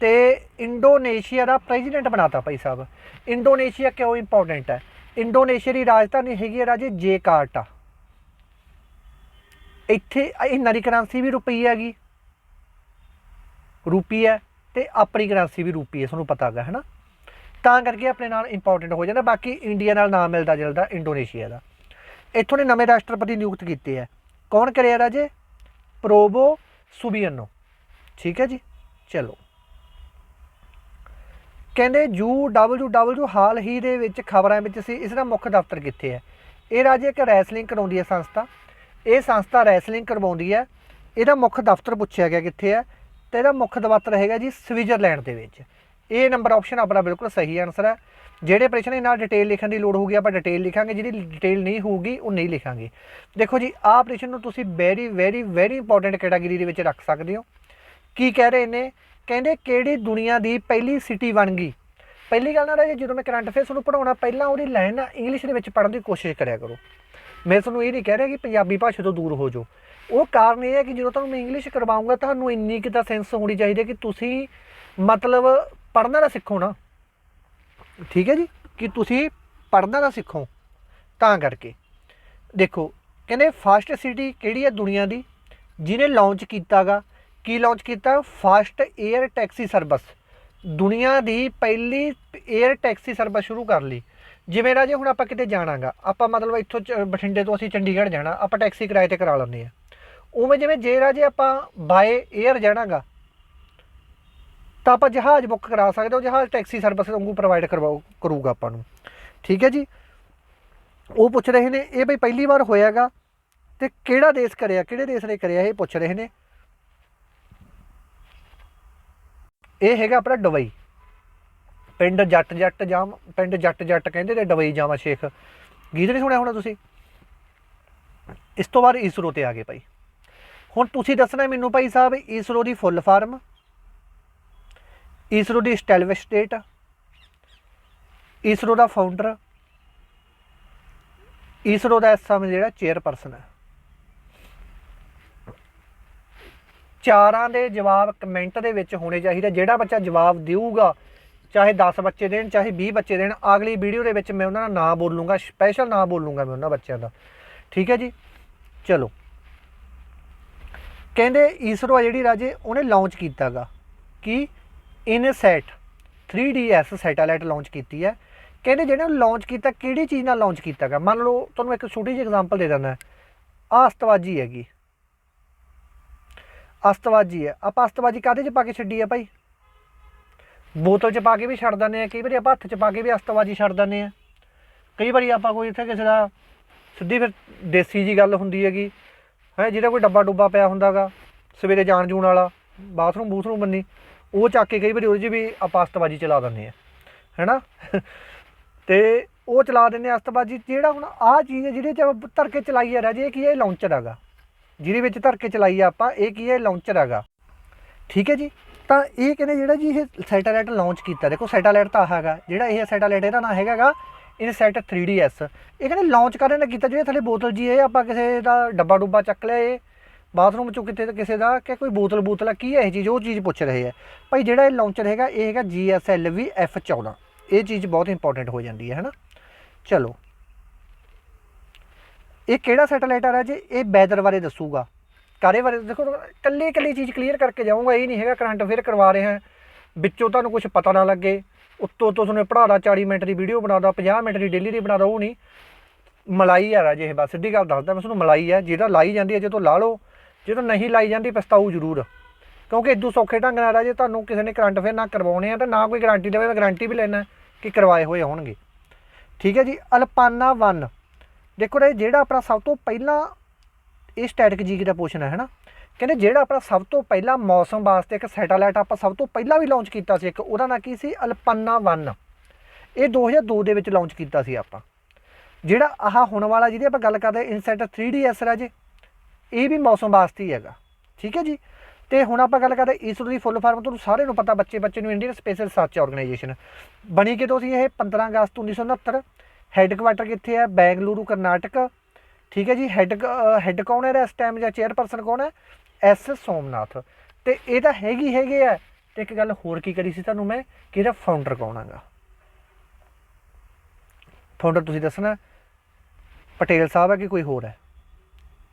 Speaker 1: ਤੇ ਇੰਡੋਨੇਸ਼ੀਆ ਦਾ ਪ੍ਰੈਜ਼ੀਡੈਂਟ ਬਣਾਤਾ ਭਾਈ ਸਾਹਿਬ। ਇੰਡੋਨੇਸ਼ੀਆ ਕਿਉਂ ਇੰਪੋਰਟੈਂਟ ਹੈ? ਇੰਡੋਨੇਸ਼ੀਆ ਦੀ ਰਾਜਧਾਨੀ ਹੈਗੀ ਹੈ ਰਾਜੇ ਜੇਕਾਰਟਾ ਇੱਥੇ ਇਹਨਾਂ ਦੀ ਕਰੰਸੀ ਵੀ ਰੁਪਈ ਹੈਗੀ। ਰੂਪੀ ਹੈ ਤੇ ਆਪਣੀ ਕਰੰਸੀ ਵੀ ਰੂਪੀ ਹੈ, ਤੁਹਾਨੂੰ ਪਤਾ ਹੈਗਾ ਹੈ ਨਾ ਤਾਂ ਕਰਕੇ ਆਪਣੇ ਨਾਲ ਇੰਪੋਰਟੈਂਟ ਹੋ ਜਾਂਦਾ, ਬਾਕੀ ਇੰਡੀਆ ਨਾਲ ਨਾਮ ਮਿਲਦਾ ਜਲਦਾ ਇੰਡੋਨੇਸ਼ੀਆ ਦਾ। ਇੱਥੋਂ ਦੇ ਨਵੇਂ ਰਾਸ਼ਟਰਪਤੀ ਨਿਯੁਕਤ ਕੀਤੇ ਆ ਕੌਣ ਕਰਿਆ ਰਾਜੇ? ਪ੍ਰੋਬੋ ਸੁਬੀਅਨੋ। ਠੀਕ ਹੈ ਜੀ? ਚਲੋ। ਕਹਿੰਦੇ UWW ਹਾਲ ਹੀ ਦੇ ਵਿੱਚ ਖਬਰਾਂ ਵਿੱਚ ਸੀ, ਇਸ ਦਾ ਮੁੱਖ ਦਫ਼ਤਰ ਕਿੱਥੇ ਹੈ? ਇਹ ਰਾਜੇ ਇੱਕ ਰੈਸਲਿੰਗ ਕਰਾਉਂਦੀ ਹੈ ਸੰਸਥਾ। ਇਹ ਸੰਸਥਾ ਰੈਸਲਿੰਗ ਕਰਵਾਉਂਦੀ ਹੈ। ਇਹਦਾ ਮੁੱਖ ਦਫ਼ਤਰ ਪੁੱਛਿਆ ਗਿਆ ਕਿੱਥੇ ਹੈ ਤੇ ਇਹਦਾ ਮੁੱਖ ਦਫ਼ਤਰ ਹੈਗਾ ਜੀ ਸਵਿਟਜ਼ਰਲੈਂਡ ਦੇ ਵਿੱਚ। ਇਹ ਨੰਬਰ ਆਪਸ਼ਨ ਆਪਣਾ ਬਿਲਕੁਲ ਸਹੀ ਆਨਸਰ ਹੈ। ਜਿਹੜੇ ਪ੍ਰਸ਼ਨ ਦੇ ਨਾਲ ਡਿਟੇਲ ਲਿਖਣ ਦੀ ਲੋੜ ਹੋਊਗੀ, ਆਪਾਂ ਡਿਟੇਲ ਲਿਖਾਂਗੇ, ਜਿਹੜੀ ਡਿਟੇਲ ਨਹੀਂ ਹੋਊਗੀ, ਉਹ ਨਹੀਂ ਲਿਖਾਂਗੇ। ਦੇਖੋ ਜੀ, ਆਹ ਪ੍ਰਸ਼ਨ ਨੂੰ ਤੁਸੀਂ very very very important category ਦੇ ਵਿੱਚ ਰੱਖ ਸਕਦੇ ਹੋ। ਕੀ ਕਹਿ ਰਹੇ ਨੇ? ਕਹਿੰਦੇ ਕਿਹੜੀ ਦੁਨੀਆ ਦੀ ਪਹਿਲੀ ਸਿਟੀ ਬਣ ਗਈ? ਪਹਿਲੀ ਗੱਲ ਨਾ ਰਾਜੇ, ਜਦੋਂ ਮੈਂ ਕਰੰਟ ਅਫੇਅਰਸ ਨੂੰ ਪੜਾਉਣਾ ਪਹਿਲਾਂ ਉਹਦੀ ਲਾਈਨ ਨਾ ਇੰਗਲਿਸ਼ ਦੇ ਵਿੱਚ ਪੜ੍ਹਨ ਦੀ ਕੋਸ਼ਿਸ਼ ਕਰਿਆ ਕਰੋ। ਮੈਂ ਤੁਹਾਨੂੰ ਇਹ ਨਹੀਂ ਕਹਿ ਰਿਹਾ ਕਿ ਪੰਜਾਬੀ ਭਾਸ਼ਾ ਤੋਂ ਦੂਰ ਹੋ ਜਾਓ। ਉਹ ਕਾਰਨ ਇਹ ਹੈ ਕਿ ਜਦੋਂ ਤੁਹਾਨੂੰ ਮੈਂ ਇੰਗਲਿਸ਼ ਕਰਵਾਉਂਗਾ, ਤੁਹਾਨੂੰ ਇੰਨੀ ਕਿ ਤਾਂ ਸੈਂਸ ਹੋਣੀ ਚਾਹੀਦੀ ਹੈ ਕਿ ਤੁਸੀਂ ਮਤਲਬ ਪੜ੍ਹਨਾ ਨਾ ਸਿੱਖੋ ਨਾ। ਠੀਕ ਹੈ ਜੀ? ਕਿ ਤੁਸੀਂ ਪੜ੍ਹਨਾ ਨਾ ਸਿੱਖੋ, ਤਾਂ ਕਰਕੇ। ਦੇਖੋ, ਕਹਿੰਦੇ ਫਾਸਟ ਸਿਟੀ ਕਿਹੜੀ ਹੈ ਦੁਨੀਆ ਦੀ? ਜਿਹਨੇ ਲਾਂਚ ਕੀਤਾਗਾ ਕੀ ਲਾਂਚ ਕੀਤਾ? ਫਾਸਟ 에ਅਰ ਟੈਕਸੀ ਸਰਵਿਸ ਦੁਨੀਆ ਦੀ ਪਹਿਲੀ 에ਅਰ ਟੈਕਸੀ ਸਰਵਿਸ ਸ਼ੁਰੂ ਕਰ ਲਈ। ਜਿਵੇਂ ਰਾਜੇ, ਹੁਣ ਆਪਾਂ ਕਿਤੇ ਜਾਣਾਗਾ। ਆਪਾਂ ਮਤਲਬ ਇੱਥੋਂ ਬਠਿੰਡੇ ਤੋਂ ਅਸੀਂ ਚੰਡੀਗੜ੍ਹ ਜਾਣਾ, ਆਪਾਂ ਟੈਕਸੀ ਕਿਰਾਏ ਤੇ ਕਰਾ ਲੈਂਦੇ ਆ ਉਵੇਂ ਜਿਵੇਂ ਜੇ ਰਾਜੇ ਆਪਾਂ ਬਾਏ 에ਅਰ ਜਾਣਾਗਾ, ਤਾਂ ਆਪਾਂ ਜਹਾਜ਼ ਬੁੱਕ ਕਰਾ ਸਕਦੇ ਹਾਂ। ਜਹਾਜ਼ ਟੈਕਸੀ ਸਰਵਿਸ ਵਾਂਗੂ ਪ੍ਰੋਵਾਈਡ ਕਰਵਾਉ ਕਰੂਗਾ ਆਪਾਂ ਨੂੰ। ਠੀਕ ਹੈ ਜੀ? ਉਹ ਪੁੱਛ ਰਹੇ ਨੇ, ਇਹ ਬਈ ਪਹਿਲੀ ਵਾਰ ਹੋਇਆਗਾ ਤੇ ਕਿਹੜਾ ਦੇਸ਼ ਕਰਿਆ, ਕਿਹੜੇ ਦੇਸ਼ ਨੇ ਕਰਿਆ, ਇਹ ਪੁੱਛ ਰਹੇ ਨੇ। ਇਹ ਹੈਗਾ ਆਪਣਾ ਦੁਬਈ ਪਿੰਡ ਜੱਟ ਜੱਟ ਜਾਮ, ਪਿੰਡ ਜੱਟ ਜੱਟ ਕਹਿੰਦੇ ਤੇ ਦੁਬਈ ਜਾਮਾ ਸ਼ੇਖ। ਗੀਤ ਨਹੀਂ ਸੁਣਿਆ ਹੋਣਾ ਤੁਸੀਂ? ਇਸ ਤੋਂ ਬਾਅਦ ਇਸਰੋ ਤੇ ਆ ਗਏ ਭਾਈ। ਹੁਣ ਤੁਸੀਂ ਦੱਸਣਾ ਮੈਨੂੰ ਭਾਈ ਸਾਹਿਬ ਇਸਰੋ ਦੀ ਫੁੱਲ ਫਾਰਮ ਇਸਰੋ ਦੀ ਸਟੈਲਵਿਸ਼ ਸਟੇਟ ਇਸਰੋ ਦਾ ਫਾਊਂਡਰ ਇਸਰੋ ਦਾ ਇਸ ਸਮੇਂ ਜਿਹੜਾ ਚੇਅਰਪਰਸਨ ਹੈ। ਚਾਰਾਂ ਦੇ ਜਵਾਬ ਕਮੈਂਟ ਦੇ ਵਿੱਚ ਹੋਣੇ ਚਾਹੀਦੇ। ਜਿਹੜਾ ਬੱਚਾ ਜਵਾਬ ਦੇਊਗਾ, ਚਾਹੇ 10 ਬੱਚੇ ਦੇਣ, ਚਾਹੇ 20 ਬੱਚੇ ਦੇਣ, ਅਗਲੀ ਵੀਡੀਓ ਦੇ ਵਿੱਚ ਮੈਂ ਉਹਨਾਂ ਦਾ ਨਾਂ ਬੋਲੂੰਗਾ ਸਪੈਸ਼ਲ ਨਾਂ ਬੋਲੂੰਗਾ ਮੈਂ ਉਹਨਾਂ ਬੱਚਿਆਂ ਦਾ। ਠੀਕ ਹੈ ਜੀ? ਚਲੋ। ਕਹਿੰਦੇ ਇਸਰੋ ਜਿਹੜੀ ਰਾਜੇ, ਉਹਨੇ ਲਾਂਚ ਕੀਤਾਗਾ। ਕਿ? ਇਨਸੈਟ 3DS ਸੈਟੇਲਾਈਟ ਲਾਂਚ ਕੀਤੀ ਹੈ। ਕਹਿੰਦੇ ਜਿਹੜੇ ਉਹ ਲਾਂਚ ਕੀਤਾ, ਕਿਹੜੀ ਚੀਜ਼ ਨਾਲ ਲਾਂਚ ਕੀਤਾਗਾ? ਮੰਨ ਲਓ, ਤੁਹਾਨੂੰ ਇੱਕ ਛੋਟੀ ਜਿਹੀ ਐਗਜ਼ਾਮਪਲ ਦੇ ਦਿੰਦਾ। ਆਸਤਵਾਜ਼ੀ ਹੈਗੀ। ਅਸਤਵਾਜੀ ਹੈ। ਆਪਾਂ ਅਸਤਵਾਜੀ ਕਾਹਦੇ 'ਚ ਪਾ ਕੇ ਛੱਡੀ ਆ ਭਾਈ? ਬੋਤਲ 'ਚ ਪਾ ਕੇ ਵੀ ਛੱਡ ਦਿੰਦੇ ਆ ਕਈ ਵਾਰੀ ਆਪਾਂ ਹੱਥ 'ਚ ਪਾ ਕੇ ਵੀ ਅਸਤਵਾਜੀ ਛੱਡ ਦਿੰਦੇ ਆ ਕਈ ਵਾਰੀ ਆਪਾਂ ਕੋਈ ਇੱਥੇ ਕਿਸੇ ਦਾ ਸਿੱਧੀ ਫਿਰ ਦੇਸੀ ਜੀ ਗੱਲ ਹੁੰਦੀ ਹੈਗੀ, ਹੈ ਜਿਹੜਾ ਕੋਈ ਡੱਬਾ ਡੁੱਬਾ ਪਿਆ ਹੁੰਦਾਗਾ ਸਵੇਰੇ ਜਾਣ ਜੂਣ ਵਾਲਾ, ਬਾਥਰੂਮ ਬੂਥਰੂਮ ਬੰਨੀ, ਉਹ ਚੱਕ ਕੇ ਕਈ ਵਾਰੀ ਉਹਦੇ 'ਚ ਵੀ ਆਪਾਂ ਅਸਤਬਾਜੀ ਚਲਾ ਦਿੰਦੇ ਆ ਹੈਨਾ? ਤੇ ਉਹ ਚਲਾ ਦਿੰਦੇ ਆ ਅਸਤਬਾਜੀ ਜਿਹੜਾ ਹੁਣ ਆਹ ਚੀਜ਼ ਹੈ, ਜਿਹਦੇ 'ਚ ਧਰ ਕੇ ਚਲਾਈ ਆ ਰਾਜੇ, ਇਹ ਕੀ ਹੈ? ਇਹ ਲਾਂਚਰ ਹੈਗਾ। ਜਿਹਦੇ ਵਿੱਚ ਧਰ ਕੇ ਚਲਾਈ ਆ ਆਪਾਂ, ਇਹ ਕੀ ਹੈ? ਲਾਂਚਰ ਹੈਗਾ। ਠੀਕ ਹੈ ਜੀ? ਤਾਂ ਇਹ ਕਹਿੰਦੇ ਜਿਹੜਾ ਜੀ ਇਹ ਸੈਟੇਲਾਈਟ ਲਾਂਚ ਕੀਤਾ, ਦੇਖੋ ਸੈਟੇਲਾਈਟ ਤਾਂ ਹੈਗਾ। ਜਿਹੜਾ ਇਹ ਸੈਟੇਲਾਈਟ ਇਹਦਾ ਨਾਮ ਹੈਗਾਗਾ ਇਨਸੈਟ 3DS ਇਹ ਕਹਿੰਦੇ ਲਾਂਚ ਕਰਨ ਦਾ ਕੀਤਾ ਜਿਹੜੇ ਥੱਲੇ ਬੋਤਲ ਜੀ, ਇਹ ਆਪਾਂ ਕਿਸੇ ਦਾ ਡੱਬਾ ਡੁੱਬਾ ਚੱਕ ਲਿਆ, ਇਹ ਬਾਥਰੂਮ ਚੋਂ ਕਿਤੇ ਕਿਸੇ ਦਾ ਕਿ ਕੋਈ ਬੋਤਲ ਬੋਤਲ ਆ, ਕੀ ਹੈ ਇਹ ਚੀਜ਼? ਉਹ ਚੀਜ਼ ਪੁੱਛ ਰਹੇ ਆ। ਭਾਈ ਜਿਹੜਾ ਇਹ ਲਾਂਚਰ ਹੈਗਾ, ਇਹ ਹੈਗਾ GSLV F14 ਇਹ ਚੀਜ਼ ਬਹੁਤ ਇੰਪੋਰਟੈਂਟ ਹੋ ਜਾਂਦੀ ਹੈ, ਹਨਾ? ਚਲੋ। ਇਹ ਕਿਹੜਾ ਸੈਟੇਲਾਈਟ ਆ ਰਿਹਾ ਜੀ? ਇਹ ਵੈਦਰ ਬਾਰੇ ਦੱਸੂਗਾ। ਕਾਰੇ ਬਾਰੇ ਦੇਖੋ ਕੱਲੀ ਕੱਲੀ ਚੀਜ਼ ਕਲੀਅਰ ਕਰਕੇ ਜਾਊਂਗਾ, ਇਹ ਨਹੀਂ ਹੈਗਾ ਕਰੰਟ ਅਫੇਅਰ ਕਰਵਾ ਰਹੇ ਹਾਂ। ਵਿੱਚੋਂ ਤੁਹਾਨੂੰ ਕੁਝ ਪਤਾ ਨਾ ਲੱਗੇ। ਉੱਤੋਂ ਤੋਂ ਤੁਹਾਨੂੰ ਪੜਾਦਾ 40 ਮਿੰਟ ਦੀ ਵੀਡੀਓ ਬਣਾਦਾ 50 ਮਿੰਟ ਦੀ ਡੇਲੀ ਦੀ ਬਣਾਦਾ ਉਹ ਨਹੀਂ। ਮਲਾਈ ਆ ਰਾਜੇ ਇਹ ਬਸ ਸਿੱਧੀ ਗੱਲ ਦੱਸਦਾ, ਮੈਂ ਤੁਹਾਨੂੰ ਮਲਾਈ ਆ। ਜਿਹਦਾ ਲਾਈ ਜਾਂਦੀ ਹੈ ਜਦੋਂ ਲਾ ਲਓ ਜਦੋਂ ਨਹੀਂ ਲਾਈ ਜਾਂਦੀ, ਪਛਤਾਊ ਜ਼ਰੂਰ। ਕਿਉਂਕਿ ਇਦੋਂ ਸੌਖੇ ਢੰਗ ਨਾਲ ਰਾਜੇ ਤੁਹਾਨੂੰ ਕਿਸੇ ਨੇ ਕਰੰਟ ਅਫੇਅਰ ਨਾ ਕਰਵਾਉਣੇ ਆ, ਤੇ ਨਾ ਕੋਈ ਗਾਰੰਟੀ ਦੇਵੇ ਮੈਂ ਗਾਰੰਟੀ ਵੀ ਲੈਣਾ ਕਿ ਕਰਵਾਏ ਹੋਏ ਹੋਣਗੇ। ਠੀਕ ਹੈ ਜੀ, ਅਲਪਾਨਾ 1 ਦੇਖੋ ਰੇ ਜਿਹੜਾ ਆਪਣਾ ਸਭ ਤੋਂ ਪਹਿਲਾਂ ਇਹ ਸਟੈਟਿਕ ਜੀ ਦਾ ਪੋਸ਼ਨ ਹੈ ਹਨਾ ਕਹਿੰਦੇ ਜਿਹੜਾ ਆਪਣਾ ਸਭ ਤੋਂ ਪਹਿਲਾਂ ਮੌਸਮ ਵਾਸਤੇ ਇੱਕ ਸੈਟੇਲਾਈਟ ਆਪਾਂ ਸਭ ਤੋਂ ਪਹਿਲਾਂ ਵੀ ਲਾਂਚ ਕੀਤਾ ਸੀ ਇੱਕ, ਉਹਦਾ ਨਾਂ ਕੀ ਸੀ? ਅਲਪਨਾ 1 ਇਹ 2002 ਦੇ ਵਿੱਚ ਲਾਂਚ ਕੀਤਾ ਸੀ ਆਪਾਂ। ਜਿਹੜਾ ਆਹ ਹੁਣ ਵਾਲਾ ਜਿਹਦੀ ਆਪਾਂ ਗੱਲ ਕਰਦੇ ਇਨਸੈਟ 3DS ਰਾਜੇ ਇਹ ਵੀ ਮੌਸਮ ਵਾਸਤੇ ਹੀ ਹੈਗਾ। ਠੀਕ ਹੈ ਜੀ? ਤੇ ਹੁਣ ਆਪਾਂ ਗੱਲ ਕਰਦੇ ਇਸਰੋ ਦੀ ਫੁੱਲ ਫਾਰਮ ਤੁਹਾਨੂੰ ਸਾਰਿਆਂ ਨੂੰ ਪਤਾ ਬੱਚੇ ਬੱਚੇ ਨੂੰ ਇੰਡੀਅਨ ਸਪੇਸ ਰਿਸਰਚ ਆਰਗੇਨਾਈਜੇਸ਼ਨ ਬਣੀ ਕਿਦੋਂ ਸੀ ਇਹ? 15 ਅਗਸਤ 1969 ਹੈੱਡਕੁਆਟਰ ਕਿੱਥੇ ਹੈ? ਬੈਂਗਲੁਰੂ ਕਰਨਾਟਕ ਠੀਕ ਹੈ ਜੀ ਹੈੱਡ ਹੈੱਡ ਕੌਣ ਹੈ ਇਸ ਟਾਈਮ ਜਾਂ ਚੇਅਰਪਰਸਨ ਕੌਣ ਹੈ? ਐਸ ਸੋਮਨਾਥ। ਤੇ ਇਹ ਤਾਂ ਹੈਗੀ, ਹੈਗੇ ਆ। ਤੇ ਇੱਕ ਗੱਲ ਹੋਰ ਕੀ ਕਰੀ ਸੀ ਤੁਹਾਨੂੰ ਮੈਂ? ਕਿ ਇਹਦਾ ਫਾਊਂਡਰ ਕੌਣ ਹੈਗਾ? ਫਾਊਂਡਰ ਤੁਸੀਂ ਦੱਸਣਾ? ਪਟੇਲ ਸਾਹਿਬ ਹੈ ਕਿ ਕੋਈ ਹੋਰ ਹੈ?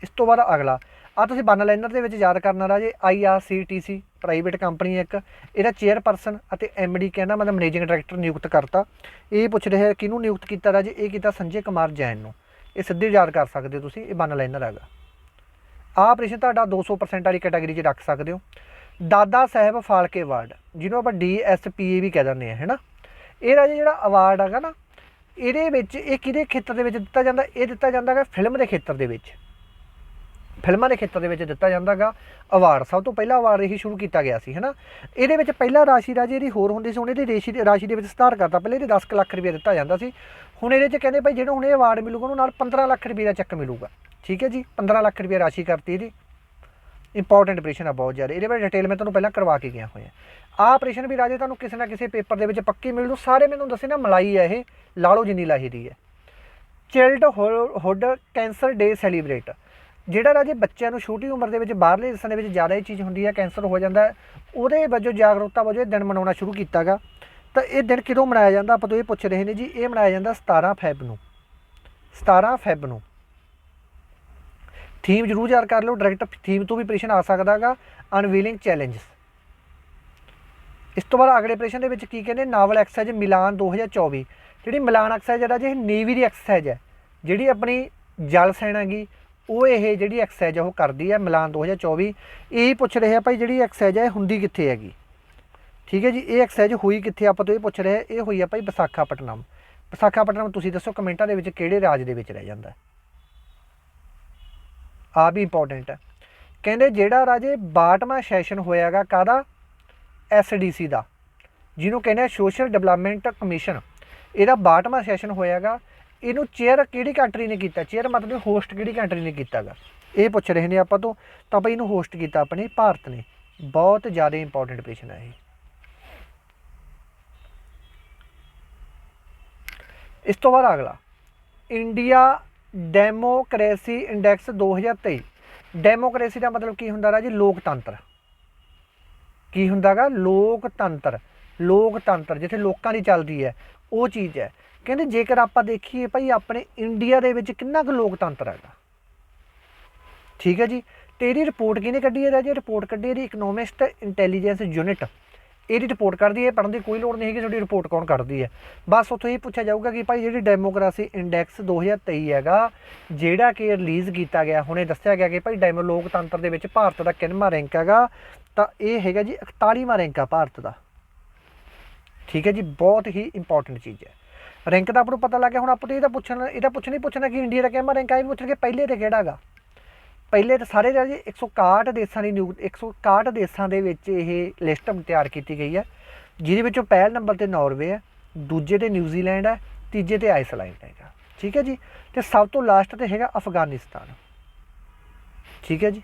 Speaker 1: ਇਸ ਤੋਂ ਬਾਅਦ ਅਗਲਾ। ਆ ਤੁਸੀਂ ਬਨ ਲਾਈਨਰ ਦੇ ਵਿੱਚ ਯਾਦ ਕਰਨਾ ਰਾਜੇ IRCTC ਪ੍ਰਾਈਵੇਟ ਕੰਪਨੀ ਹੈ ਇੱਕ, ਇਹਦਾ ਚੇਅਰਪਰਸਨ ਅਤੇ ਐਮਡੀ ਕਹਿੰਦਾ ਮਤਲਬ ਮੈਨੇਜਿੰਗ ਡਾਇਰੈਕਟਰ ਨਿਯੁਕਤ ਕਰਤਾ। ਇਹ ਪੁੱਛ ਰਹੇ ਆ ਕਿਹਨੂੰ ਨਿਯੁਕਤ ਕੀਤਾ ਰਾਜੇ? ਇਹ ਕੀਤਾ ਸੰਜੇ ਕੁਮਾਰ ਜੈਨ ਨੂੰ। ਇਹ ਸਿੱਧੇ ਯਾਦ ਕਰ ਸਕਦੇ ਹੋ ਤੁਸੀਂ, ਇਹ ਬਨ ਲਾਈਨਰ ਹੈਗਾ। ਆਹ ਆਪਰੇਸ਼ਨ ਤੁਹਾਡਾ 200% ਵਾਲੀ ਕੈਟਾਗਰੀ 'ਚ ਰੱਖ ਸਕਦੇ ਹੋ। ਦਾਦਾ ਸਾਹਿਬ ਫਾਲਕੇ ਅਵਾਰਡ ਜਿਹਨੂੰ ਆਪਾਂ DSPA ਵੀ ਕਹਿ ਦਿੰਦੇ ਆ ਹੈਨਾ ਇਹ ਰਾਜੇ ਜਿਹੜਾ ਅਵਾਰਡ ਹੈਗਾ ਨਾ, ਇਹਦੇ ਵਿੱਚ ਇਹ ਕਿਹਦੇ ਖੇਤਰ ਦੇ ਵਿੱਚ ਦਿੱਤਾ ਜਾਂਦਾ? ਇਹ ਦਿੱਤਾ ਜਾਂਦਾ ਹੈਗਾ ਫਿਲਮ ਦੇ ਖੇਤਰ ਦੇ ਵਿੱਚ। ਫਿਲਮਾਂ ਦੇ ਖੇਤਰ ਦੇ ਵਿੱਚ ਦਿੱਤਾ ਜਾਂਦਾਗਾ। ਅਵਾਰਡ ਸਭ ਤੋਂ ਪਹਿਲਾ ਅਵਾਰਡ ਇਹੀ ਸ਼ੁਰੂ ਕੀਤਾ ਗਿਆ ਸੀ, ਹੈਨਾ? ਇਹਦੇ ਵਿੱਚ ਪਹਿਲਾ ਰਾਸ਼ੀ ਰਾਜੇ ਦੀ ਹੋਰ ਹੁੰਦੀ ਸੀ, ਹੁਣ ਇਹਦੀ ਰੇਸ਼ੀ ਰਾਸ਼ੀ ਦੇ ਵਿੱਚ ਸੁਧਾਰ ਕਰਤਾ। ਪਹਿਲੇ ਇਹਦੇ 10 ਕੁ ਲੱਖ ਰੁਪਏ ਦਿੱਤਾ ਜਾਂਦਾ ਸੀ। ਹੁਣ ਇਹਦੇ 'ਚ ਕਹਿੰਦੇ ਭਾਈ ਜਿਹੜਾ ਹੁਣ ਇਹ ਅਵਾਰਡ ਮਿਲੂਗਾ, ਉਹਨੂੰ ਨਾਲ 15 ਲੱਖ ਰੁਪਏ ਦਾ ਚੱਕ ਮਿਲੂਗਾ। ਠੀਕ ਹੈ ਜੀ? 15 ਲੱਖ ਰੁਪਏ ਰਾਸ਼ੀ ਕਰਤੀ ਇਹਦੀ। ਇੰਪੋਰਟੈਂਟ ਆਪਰੇਸ਼ਨ ਆ ਬਹੁਤ ਜ਼ਿਆਦਾ। ਇਹਦੇ ਬਾਰੇ ਡਿਟੇਲ ਮੈਂ ਤੁਹਾਨੂੰ ਪਹਿਲਾਂ ਕਰਵਾ ਕੇ ਗਿਆ ਹੋਇਆ। ਆਹ ਆਪਰੇਸ਼ਨ ਵੀ ਰਾਜੇ ਤੁਹਾਨੂੰ ਕਿਸੇ ਨਾ ਕਿਸੇ ਪੇਪਰ ਦੇ ਵਿੱਚ ਪੱਕੀ ਮਿਲ ਜੂ। ਸਾਰੇ ਮੈਨੂੰ ਦੱਸੇ ਨਾ, ਮਲਾਈ ਹੈ ਇਹ। ਲਾ ਲਓ ਜਿੰਨੀ ਲਾਹੀ ਦੀ ਹੈ। Childhood cancer day celebrate ਜਿਹੜਾ ਰਾਜੇ ਬੱਚਿਆਂ ਨੂੰ ਛੋਟੀ ਉਮਰ ਦੇ ਵਿੱਚ, ਬਾਹਰਲੇ ਦੇਸ਼ਾਂ ਦੇ ਵਿੱਚ ਜ਼ਿਆਦਾ ਇਹ ਚੀਜ਼ ਹੁੰਦੀ ਹੈ, ਕੈਂਸਰ ਹੋ ਜਾਂਦਾ ਉਹਦੇ ਵਜੋਂ ਜਾਗਰੂਕਤਾ ਵਜੋਂ ਇਹ ਦਿਨ ਮਨਾਉਣਾ ਸ਼ੁਰੂ ਕੀਤਾਗਾ। ਤਾਂ ਇਹ ਦਿਨ ਕਿਦੋਂ ਮਨਾਇਆ ਜਾਂਦਾ? ਆਪਾਂ ਤੋਂ ਇਹ ਪੁੱਛ ਰਹੇ ਨੇ ਜੀ, ਇਹ ਮਨਾਇਆ ਜਾਂਦਾ 17 ਫੈਬ ਨੂੰ। 17 ਫੈਬ ਨੂੰ। ਥੀਮ ਜ਼ਰੂਰ ਯਾਦ ਕਰ ਲਓ ਡਾਇਰੈਕਟ ਥੀਮ ਤੋਂ ਵੀ ਪ੍ਰਸ਼ਨ ਆ ਸਕਦਾਗਾ ਅਨਵੀਲਿੰਗ ਚੈਲੰਜਸ ਇਸ ਤੋਂ ਬਾਅਦ ਅਗਲੇ ਪ੍ਰਸ਼ਨ ਦੇ ਵਿੱਚ ਕੀ ਕਹਿੰਦੇ ਨਾਵਲ ਐਕਸਰਸਾਈਜ਼ ਮਿਲਾਨ 2024 ਜਿਹੜੀ ਮਿਲਾਨ ਐਕਸਰਸਾਈਜ਼ ਜਿਹੜਾ ਜੀ ਨੇਵੀ ਦੀ ਐਕਸਰਸਾਈਜ਼ ਹੈ। ਜਿਹੜੀ ਆਪਣੀ ਜਲ ਸੈਨਾ ਗੀ ਉਹ ਇਹ ਜਿਹੜੀ ਐਕਸਰਸਾਈਜ਼ ਉਹ ਕਰਦੀ ਹੈ ਮਿਲਾਨ 2024 ਇਹ ਪੁੱਛ ਰਹੇ ਆ ਭਾਈ ਜਿਹੜੀ ਐਕਸਰਸਾਈਜ਼ ਹੈ ਇਹ ਹੁੰਦੀ ਕਿੱਥੇ ਹੈਗੀ? ਠੀਕ ਹੈ ਜੀ, ਇਹ ਐਕਸਰਸਾਈਜ਼ ਹੋਈ ਕਿੱਥੇ? ਆਪਾਂ ਤੋਂ ਇਹ ਪੁੱਛ ਰਹੇ ਇਹ ਹੋਈ ਆ ਭਾਈ ਵਿਸਾਖਾਪਟਨਮ। ਵਿਸਾਖਾਪਟਨਮ ਤੁਸੀਂ ਦੱਸੋ ਕਮੈਂਟਾਂ ਦੇ ਵਿੱਚ ਕਿਹੜੇ ਰਾਜ ਦੇ ਵਿੱਚ ਰਹਿ ਜਾਂਦਾ ਹੈ? ਆ ਵੀ ਇੰਪੋਰਟੈਂਟ ਹੈ। ਕਹਿੰਦੇ ਜਿਹੜਾ ਰਾਜੇ 62ਵਾਂ ਸੈਸ਼ਨ ਹੋਇਆਗਾ ਕਾਦਾ ਐਸਡੀਸੀ ਦਾ। ਜਿਹਨੂੰ ਕਹਿੰਦੇ ਸੋਸ਼ਲ ਡਿਵੈਲਪਮੈਂਟ ਕਮਿਸ਼ਨ ਇਹਦਾ 62ਵਾਂ ਸੈਸ਼ਨ ਹੋਇਆਗਾ ਇਹਨੂੰ ਚੇਅਰ ਕਿਹੜੀ ਕੰਟਰੀ ਨੇ ਕੀਤਾ? ਚੇਅਰ ਮਤਲਬ ਹੋਸਟ ਕਿਹੜੀ ਕੰਟਰੀ ਨੇ ਕੀਤਾਗਾ? ਇਹ ਪੁੱਛ ਰਹੇ ਨੇ ਆਪਾਂ ਤੋਂ, ਤਾਂ ਭਾਈ ਇਹਨੂੰ ਹੋਸਟ ਕੀਤਾ ਆਪਣੇ ਭਾਰਤ ਨੇ। ਬਹੁਤ ਜ਼ਿਆਦਾ ਇੰਪੋਰਟੈਂਟ ਆਪਰੇਸ਼ਨ ਹੈ ਇਹ। ਇਸ ਤੋਂ ਬਾਅਦ ਅਗਲਾ। ਇੰਡੀਆ ਡੈਮੋਕ੍ਰੇਸੀ ਇੰਡੈਕਸ 2023 ਡੈਮੋਕ੍ਰੇਸੀ ਦਾ ਮਤਲਬ ਕੀ ਹੁੰਦਾ ਰਾਜੀ? ਲੋਕਤੰਤਰ। ਕੀ ਹੁੰਦਾਗਾ? ਲੋਕਤੰਤਰ। ਲੋਕਤੰਤਰ, ਜਿੱਥੇ ਲੋਕਾਂ ਦੀ ਚੱਲਦੀ ਹੈ, ਉਹ ਚੀਜ਼ ਹੈ। ਕਹਿੰਦੇ ਜੇਕਰ ਆਪਾਂ ਦੇਖੀਏ ਭਾਈ ਆਪਣੇ ਇੰਡੀਆ ਦੇ ਵਿੱਚ ਕਿੰਨਾ ਕੁ ਲੋਕਤੰਤਰ ਹੈਗਾ। ਠੀਕ ਹੈ ਜੀ? ਤੇ ਇਹਦੀ ਰਿਪੋਰਟ ਕਿਹਨੇ ਕੱਢੀ ਹੈ ਜੀ ਰਿਪੋਰਟ ਕੱਢੀ ਇਹਦੀ ਇਕਨੋਮਿਸਟ ਇੰਟੈਲੀਜੈਂਸ ਯੂਨਿਟ ਇਹਦੀ ਰਿਪੋਰਟ ਕਰਦੀ ਹੈ ਪੜਨ ਦੀ ਕੋਈ ਲੋੜ ਨਹੀਂ ਹੈਗੀ, ਤੁਹਾਡੀ ਰਿਪੋਰਟ ਕੌਣ ਕੱਢਦੀ ਹੈ? ਬਸ ਉੱਥੋਂ ਇਹ ਪੁੱਛਿਆ ਜਾਊਗਾ ਕਿ ਭਾਈ ਜਿਹੜੀ ਡੈਮੋਕ੍ਰੇਸੀ ਇੰਡੈਕਸ 2023 ਹੈਗਾ, ਜਿਹੜਾ ਕਿ ਰਿਲੀਜ਼ ਕੀਤਾ ਗਿਆ, ਹੁਣੇ ਦੱਸਿਆ ਗਿਆ ਕਿ ਭਾਈ ਡੈਮੋ ਲੋਕਤੰਤਰ ਦੇ ਵਿੱਚ ਭਾਰਤ ਦਾ ਕਿੰਨਵਾਂ ਰੈਂਕ ਹੈਗਾ, ਤਾਂ ਇਹ ਹੈਗਾ ਜੀ 41ਵਾਂ ਰੈਂਕ ਆ ਭਾਰਤ ਦਾ। ਠੀਕ ਹੈ ਜੀ? ਬਹੁਤ ਹੀ ਇੰਪੋਰਟੈਂਟ ਚੀਜ਼ ਹੈ। ਰੈਂਕ ਦਾ ਆਪਾਂ ਨੂੰ ਪਤਾ ਲੱਗ ਗਿਆ, ਹੁਣ ਆਪਾਂ ਤੋਂ ਇਹ ਤਾਂ ਪੁੱਛਣਾ, ਇਹ ਤਾਂ ਪੁੱਛਣਾ ਹੀ ਪੁੱਛਣਾ ਕਿ ਇੰਡੀਆ ਦਾ ਕਿੰਨਵਾਂ ਰੈਂਕ ਆ ਇਹ ਵੀ ਪੁੱਛਣਗੇ ਪਹਿਲੇ ਤੇ ਕਿਹੜਾ ਹੈਗਾ ਪਹਿਲੇ ਤਾਂ ਸਾਰੇ ਰਾਜੇ 161 ਦੇਸ਼ਾਂ ਦੀ ਨਿਯੁਕਤ 161 ਦੇਸ਼ਾਂ ਦੇ ਵਿੱਚ ਇਹ ਲਿਸਟ ਤਿਆਰ ਕੀਤੀ ਗਈ ਹੈ, ਜਿਹਦੇ ਵਿੱਚੋਂ ਪਹਿਲ ਨੰਬਰ ਤੇ ਨਾਰਵੇ ਹੈ, ਦੂਜੇ ਤੇ ਨਿਊਜ਼ੀਲੈਂਡ ਹੈ, ਤੀਜੇ ਤੇ ਆਈਸਲੈਂਡ ਹੈਗਾ ਠੀਕ ਹੈ ਜੀ? ਤੇ ਸਭ ਤੋਂ ਲਾਸਟ ਤੇ ਹੈਗਾ ਅਫਗਾਨਿਸਤਾਨ। ਠੀਕ ਹੈ ਜੀ?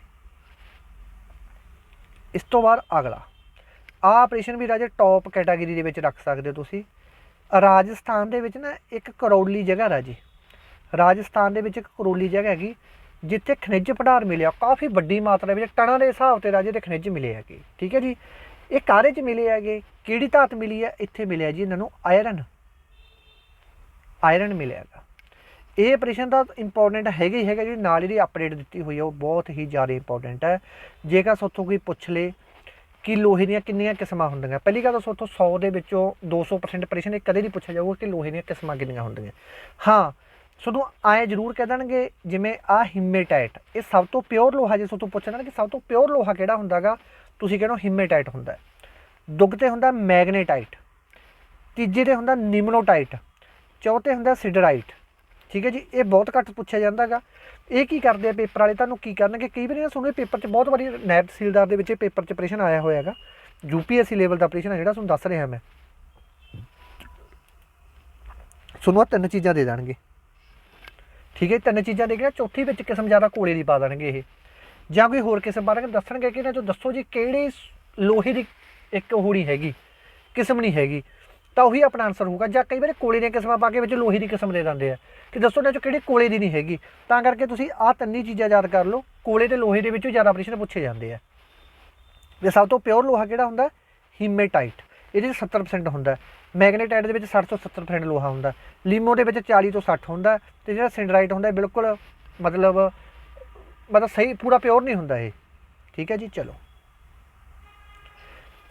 Speaker 1: ਇਸ ਤੋਂ ਬਾਅਦ ਅਗਲਾ। ਆ ਆਪਰੇਸ਼ਨ ਵੀ ਰਾਜੇ ਟੌਪ ਕੈਟਾਗਰੀ ਦੇ ਵਿੱਚ ਰੱਖ ਸਕਦੇ ਹੋ ਤੁਸੀਂ। ਰਾਜਸਥਾਨ ਦੇ ਵਿੱਚ ਨਾ ਇੱਕ ਕਰੌਲੀ ਜਗ੍ਹਾ ਰਾਜੇ ਰਾਜਸਥਾਨ ਦੇ ਵਿੱਚ ਇੱਕ ਕਰੌਲੀ ਜਗ੍ਹਾ ਹੈਗੀ, ਜਿੱਥੇ ਖਣਿਜ ਭੰਡਾਰ ਮਿਲਿਆ। ਕਾਫੀ ਵੱਡੀ ਮਾਤਰਾ ਵਿੱਚ ਟਨਾਂ ਦੇ ਹਿਸਾਬ ਤੇ ਰਾਜੇ ਦੇ ਖਣਿਜ ਮਿਲੇ ਹੈਗੇ। ਠੀਕ ਹੈ ਜੀ? ਇਹ ਕਾਰੇ ਚ ਮਿਲੇ ਹੈਗੇ? ਕਿਹੜੀ ਧਾਤ ਮਿਲੀ ਹੈ? ਇੱਥੇ ਮਿਲਿਆ ਜੀ ਇਹਨਾਂ ਨੂੰ ਆਇਰਨ। ਆਇਰਨ ਮਿਲਿਆ ਹੈਗਾ। ਇਹ ਆਪਰੇਸ਼ਨ ਦਾ ਇੰਪੋਰਟੈਂਟ ਹੈਗਾ ਹੀ ਹੈਗਾ ਜੀ ਨਾਲ ਇਹਦੀ ਅਪਡੇਟ ਦਿੱਤੀ ਹੋਈ ਹੈ ਉਹ ਬਹੁਤ ਹੀ ਜ਼ਿਆਦਾ ਇੰਪੋਰਟੈਂਟ ਹੈ। ਜੇਕਰ ਸੋਥੋਂ ਕੋਈ ਪੁੱਛ ਲੇ ਕਿ ਲੋਹੇ ਦੀਆਂ ਕਿੰਨੀਆਂ ਕਿਸਮਾਂ ਹੁੰਦੀਆਂ? ਪਹਿਲੀ ਗੱਲ ਤਾਂ ਸੋਥੋਂ 100 ਦੇ ਵਿੱਚੋਂ 200% ਆਪਰੇਸ਼ਨ ਇਹ ਕਦੇ ਨਹੀਂ ਪੁੱਛਿਆ ਜਾਊਗਾ ਕਿ ਲੋਹੇ ਦੀਆਂ ਕਿਸਮਾਂ ਕਿੰਨੀਆਂ ਹੁੰਦੀਆਂ। ਹਾਂ ਤੁਹਾਨੂੰ ਆਏ ਜ਼ਰੂਰ ਕਹਿ ਦੇਣਗੇ, ਜਿਵੇਂ ਆ ਹਿਮੇਟਾਈਟ, ਇਹ ਸਭ ਤੋਂ ਪਿਓਰ ਲੋਹਾ, ਜੇ ਸੋਥੋਂ ਪੁੱਛਣਾ ਕਿ ਸਭ ਤੋਂ ਪਿਓਰ ਲੋਹਾ ਕਿਹੜਾ ਹੁੰਦਾਗਾ, ਤੁਸੀਂ ਕਹਿੰਦੇ ਹੋ ਹਿਮੇਟਾਈਟ ਹੁੰਦਾ। ਹੈ। ਦੁੱਗ ਤੇ ਹੁੰਦਾ ਮੈਗਨੇਟਾਈਟ, ਤੀਜੇ ਤੇ ਹੁੰਦਾ ਨਿਮਨੋਟਾਈਟ, ਚੌਥੇ ਹੁੰਦਾ ਸਿਡਰਾਈਟ। ਠੀਕ ਹੈ ਜੀ, ਇਹ ਬਹੁਤ ਘੱਟ ਪੁੱਛਿਆ ਜਾਂਦਾਗਾ। ਇਹ ਕੀ ਕਰਦੇ ਆ ਪੇਪਰ ਵਾਲੇ? ਤੁਹਾਨੂੰ ਕੀ ਕਰਨਗੇ? ਕਈ ਵਾਰੀ ਨਾ ਸੁਣੋ ਪੇਪਰ 'ਚ ਬਹੁਤ ਵਾਰੀ ਨੈਬ ਤਹਿਸੀਲਦਾਰ ਦੇ ਵਿੱਚ ਇਹ ਪੇਪਰ 'ਚ ਆਪਰੇਸ਼ਨ ਆਇਆ ਹੋਇਆ ਹੈਗਾ। ਯੂਪੀਐਸਸੀ ਲੈਵਲ ਦਾ ਆਪਰੇਸ਼ਨ ਹੈ ਜਿਹੜਾ, ਤੁਹਾਨੂੰ ਦੱਸ ਰਿਹਾ ਮੈਂ। ਸੁਣੋ, ਆਹ ਤਿੰਨ ਚੀਜ਼ਾਂ ਦੇ ਦੇਣਗੇ। ਠੀਕ ਹੈ ਤਿੰਨ ਚੀਜ਼ਾਂ ਦੇ ਕੇ ਚੌਥੀ ਵਿੱਚ ਕਿਸਮ ਜ਼ਿਆਦਾ ਕੋਲੇ ਦੀ ਪਾ ਦੇਣਗੇ ਇਹ। ਜਾਂ ਕੋਈ ਹੋਰ ਕਿਸਮ ਪਾ ਦੇਣਗੇ, ਦੱਸਣਗੇ ਕਿ ਇਹਨਾਂ ਚੋਂ ਦੱਸੋ ਜੀ ਕਿਹੜੇ ਲੋਹੇ ਦੀ ਇੱਕ ਹੋਣੀ ਹੈਗੀ, ਕਿਸਮ ਨਹੀਂ ਹੈਗੀ। ਤਾਂ ਉਹੀ ਆਪਣਾ ਆਨਸਰ ਹੋਊਗਾ, ਜਾਂ ਕਈ ਵਾਰੀ ਕੋਲੇ ਦੀਆਂ ਕਿਸਮਾਂ ਪਾ ਕੇ ਵਿੱਚ ਲੋਹੇ ਦੀ ਕਿਸਮ ਦੇ ਦਿੰਦੇ ਆ। ਕਿ ਦੱਸੋ ਇਹਨਾਂ ਚੋਂ ਕਿਹੜੀ ਕੋਲੇ ਦੀ ਨਹੀਂ ਹੈਗੀ। ਤਾਂ ਕਰਕੇ ਤੁਸੀਂ ਆਹ ਤਿੰਨੀ ਚੀਜ਼ਾਂ ਯਾਦ ਕਰ ਲਓ, ਕੋਲੇ ਤੇ ਲੋਹੇ ਦੇ ਵਿੱਚੋਂ ਜ਼ਿਆਦਾ ਪ੍ਰਸ਼ਨ ਪੁੱਛੇ ਜਾਂਦੇ ਆ। ਤੇ ਸਭ ਤੋਂ ਪਿਓਰ ਲੋਹਾ ਕਿਹੜਾ ਹੁੰਦਾ? ਹੀਮੇਟਾਈਟ ਇਹਦੇ 'ਚ 70% ਹੁੰਦਾ। ਮੈਗਨੇਟਾਈਟ ਦੇ ਵਿੱਚ 60 ਤੋਂ 70% ਲੋਹਾ ਹੁੰਦਾ। ਲੀਮੋ ਦੇ ਵਿੱਚ 40 ਤੋਂ 60 ਹੁੰਦਾ। ਤੇ ਜਿਹੜਾ ਸਿੰਡਰਾਈਟ ਹੁੰਦਾ ਬਿਲਕੁਲ ਮਤਲਬ ਮਤਲਬ ਸਹੀ, ਪੂਰਾ ਪਿਓਰ ਨਹੀਂ ਹੁੰਦਾ ਇਹ। ਠੀਕ ਹੈ ਜੀ, ਚਲੋ।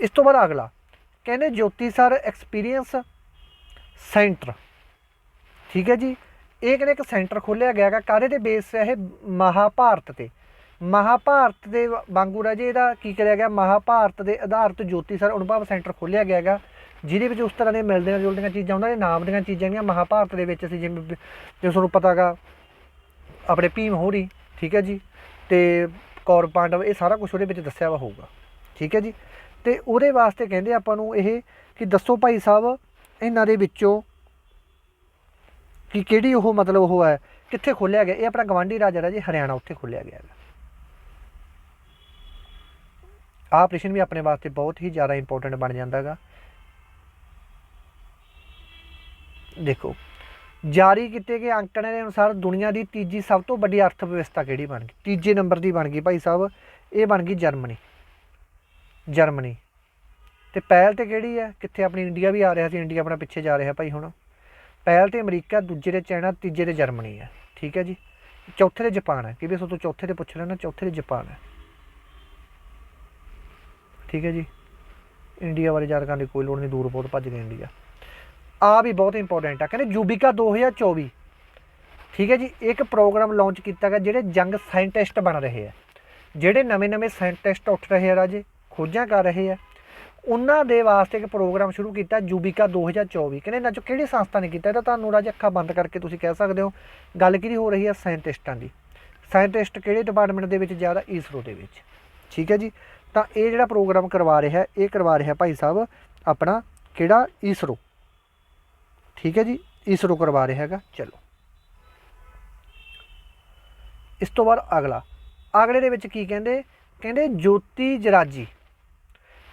Speaker 1: ਇਸ ਤੋਂ ਬਾਅਦ ਅਗਲਾ। ਕਹਿੰਦੇ ਜੋਤੀ ਸਰ ਐਕਸਪੀਰੀਅੰਸ ਸੈਂਟਰ ਠੀਕ ਹੈ ਜੀ? ਇਹ ਕਹਿੰਦੇ ਇੱਕ ਸੈਂਟਰ ਖੋਲਿਆ ਗਿਆ ਹੈਗਾ? ਕਾਰੇ ਦੇ ਬੇਸ ਇਹ? ਮਹਾਭਾਰਤ ਤੇ। ਮਹਾਭਾਰਤ ਦੇ ਵਾਂਗੂ ਰਾਜੇ ਇਹਦਾ ਕੀ ਕਰਿਆ ਗਿਆ? ਮਹਾਭਾਰਤ ਦੇ ਆਧਾਰਿਤ ਜੋਤੀ ਸਰ ਅਨੁਭਵ ਸੈਂਟਰ ਖੋਲਿਆ ਗਿਆ ਹੈਗਾ, ਜਿਹਦੇ ਵਿੱਚ ਉਸ ਤਰ੍ਹਾਂ ਦੇ ਮਿਲਦੀਆਂ ਜੁਲਦੀਆਂ ਚੀਜ਼ਾਂ, ਉਹਨਾਂ ਦੇ ਨਾਮ ਦੀਆਂ ਚੀਜ਼ਾਂ ਦੀਆਂ ਮਹਾਭਾਰਤ ਦੇ ਵਿੱਚ ਸੀ ਜਿਵੇਂ ਜੇ ਤੁਹਾਨੂੰ ਪਤਾਗਾ ਆਪਣੇ ਭੀਮ ਹੋਰੀ, ਠੀਕ ਹੈ ਜੀ? ਤੇ ਕੌਰ ਪਾਂਡਵ, ਇਹ ਸਾਰਾ ਕੁਝ ਉਹਦੇ ਵਿੱਚ ਦੱਸਿਆ ਵਾ ਹੋਊਗਾ। ਠੀਕ ਹੈ ਜੀ? ਤੇ ਉਹਦੇ ਵਾਸਤੇ ਕਹਿੰਦੇ ਆਪਾਂ ਨੂੰ ਇਹ ਕਿ ਦੱਸੋ ਭਾਈ ਸਾਹਿਬ, ਇਹਨਾਂ ਦੇ ਵਿੱਚੋਂ ਕਿ ਕਿਹੜੀ ਉਹ ਮਤਲਬ ਉਹ ਹੈ, ਕਿੱਥੇ ਖੋਲਿਆ ਗਿਆ? ਇਹ ਆਪਣਾ ਗਵਾਂਢੀ ਰਾਜਾ ਰਾਜੇ ਹਰਿਆਣਾ ਉੱਥੇ ਖੋਲਿਆ ਗਿਆ ਹੈਗਾ। ਆਹ ਆਪਰੇਸ਼ਨ ਵੀ ਆਪਣੇ ਵਾਸਤੇ ਬਹੁਤ ਹੀ ਜ਼ਿਆਦਾ ਇੰਪੋਰਟੈਂਟ ਬਣ ਜਾਂਦਾ ਹੈਗਾ। ਦੇਖੋ, ਜਾਰੀ ਕੀਤੇ ਗਏ ਅੰਕੜੇ ਦੇ ਅਨੁਸਾਰ ਦੁਨੀਆ ਦੀ ਤੀਜੀ ਸਭ ਤੋਂ ਵੱਡੀ ਅਰਥ ਵਿਵਸਥਾ ਕਿਹੜੀ ਬਣ ਗਈ? ਤੀਜੇ ਨੰਬਰ ਦੀ ਬਣ ਗਈ ਭਾਈ ਸਾਹਿਬ, ਇਹ ਬਣ ਗਈ ਜਰਮਨੀ। ਜਰਮਨੀ। ਤੇ ਪਹਿਲ ਤੇ ਕਿਹੜੀ ਹੈ ਕਿੱਥੇ ਆਪਣੀ ਇੰਡੀਆ ਵੀ ਆ ਰਿਹਾ ਸੀ, ਇੰਡੀਆ ਆਪਣਾ ਪਿੱਛੇ ਜਾ ਰਿਹਾ ਭਾਈ ਹੁਣ। ਪਹਿਲ ਤੇ ਅਮਰੀਕਾ, ਦੂਜੇ ਤੇ ਚਾਈਨਾ, ਤੀਜੇ ਤੇ ਜਰਮਨੀ ਹੈ ਠੀਕ ਹੈ ਜੀ? ਚੌਥੇ ਤੇ ਜਾਪਾਨ ਹੈ ਕਿ ਵੀ ਸੋ ਤੋਂ ਚੌਥੇ ਤੇ ਪੁੱਛ ਲੈਣਾ, ਚੌਥੇ ਤੇ ਜਾਪਾਨ ਹੈ ਠੀਕ ਹੈ ਜੀ? ਇੰਡੀਆ ਬਾਰੇ ਯਾਦ ਕਰਨ ਦੀ ਕੋਈ ਲੋੜ ਨਹੀਂ, ਦੂਰ ਬਹੁਤ ਭੱਜ ਗਏ ਇੰਡੀਆ। ਆ ਵੀ ਬਹੁਤ ਇੰਪੋਰਟੈਂਟ ਆ। ਕਹਿੰਦੇ ਯੂਬਿਕਾ 2024 ਠੀਕ ਹੈ ਜੀ? ਇੱਕ ਪ੍ਰੋਗਰਾਮ ਲਾਂਚ ਕੀਤਾ ਗਿਆ ਜਿਹੜੇ ਜੰਗ ਸਾਇੰਟਿਸਟ ਬਣ ਰਹੇ ਆ। ਜਿਹੜੇ ਨਵੇਂ-ਨਵੇਂ ਸਾਇੰਟਿਸਟ ਉੱਠ ਰਹੇ ਆ ਰਾਜੇ। ਖੋਜਾਂ ਕਰ ਰਹੇ ਆ। ਉਹਨਾਂ ਦੇ ਵਾਸਤੇ ਇੱਕ ਪ੍ਰੋਗਰਾਮ ਸ਼ੁਰੂ ਕੀਤਾ ਯੂਬਿਕਾ 2024 ਕਹਿੰਦੇ ਇਹਨਾਂ ਚੋਂ ਕਿਹੜੀ ਸੰਸਥਾ ਨੇ ਕੀਤਾ? ਇਹ ਤਾਂ ਤੁਹਾਨੂੰ ਰਾਜ ਅੱਖਾਂ ਬੰਦ ਕਰਕੇ ਤੁਸੀਂ ਕਹਿ ਸਕਦੇ ਹੋ। ਗੱਲ ਕਿਹਦੀ ਹੋ ਰਹੀ ਹੈ ਸਾਇੰਟਿਸਟਾਂ ਦੀ। ਸਾਇੰਟਿਸਟ ਕਿਹੜੇ ਡਿਪਾਰਟਮੈਂਟ ਦੇ ਵਿੱਚ ਜ਼ਿਆਦਾ? ਈਸਰੋ ਦੇ ਵਿੱਚ। ਠੀਕ ਹੈ ਜੀ? ਤਾਂ ਇਹ ਜਿਹੜਾ ਪ੍ਰੋਗਰਾਮ ਕਰਵਾ ਰਿਹਾ, ਇਹ ਕਰਵਾ ਰਿਹਾ ਭਾਈ ਸਾਹਿਬ ਆਪਣਾ ਕਿਹੜਾ? ਈਸਰੋ। ਠੀਕ ਹੈ ਜੀ? ਈਸਰੋ ਕਰਵਾ ਰਿਹਾ ਹੈਗਾ। ਚਲੋ। ਇਸ ਤੋਂ ਬਾਅਦ ਅਗਲਾ। ਅਗਲੇ ਦੇ ਵਿੱਚ ਕੀ ਕਹਿੰਦੇ? ਕਹਿੰਦੇ ਜੋਤੀ ਜਰਾਜੀ।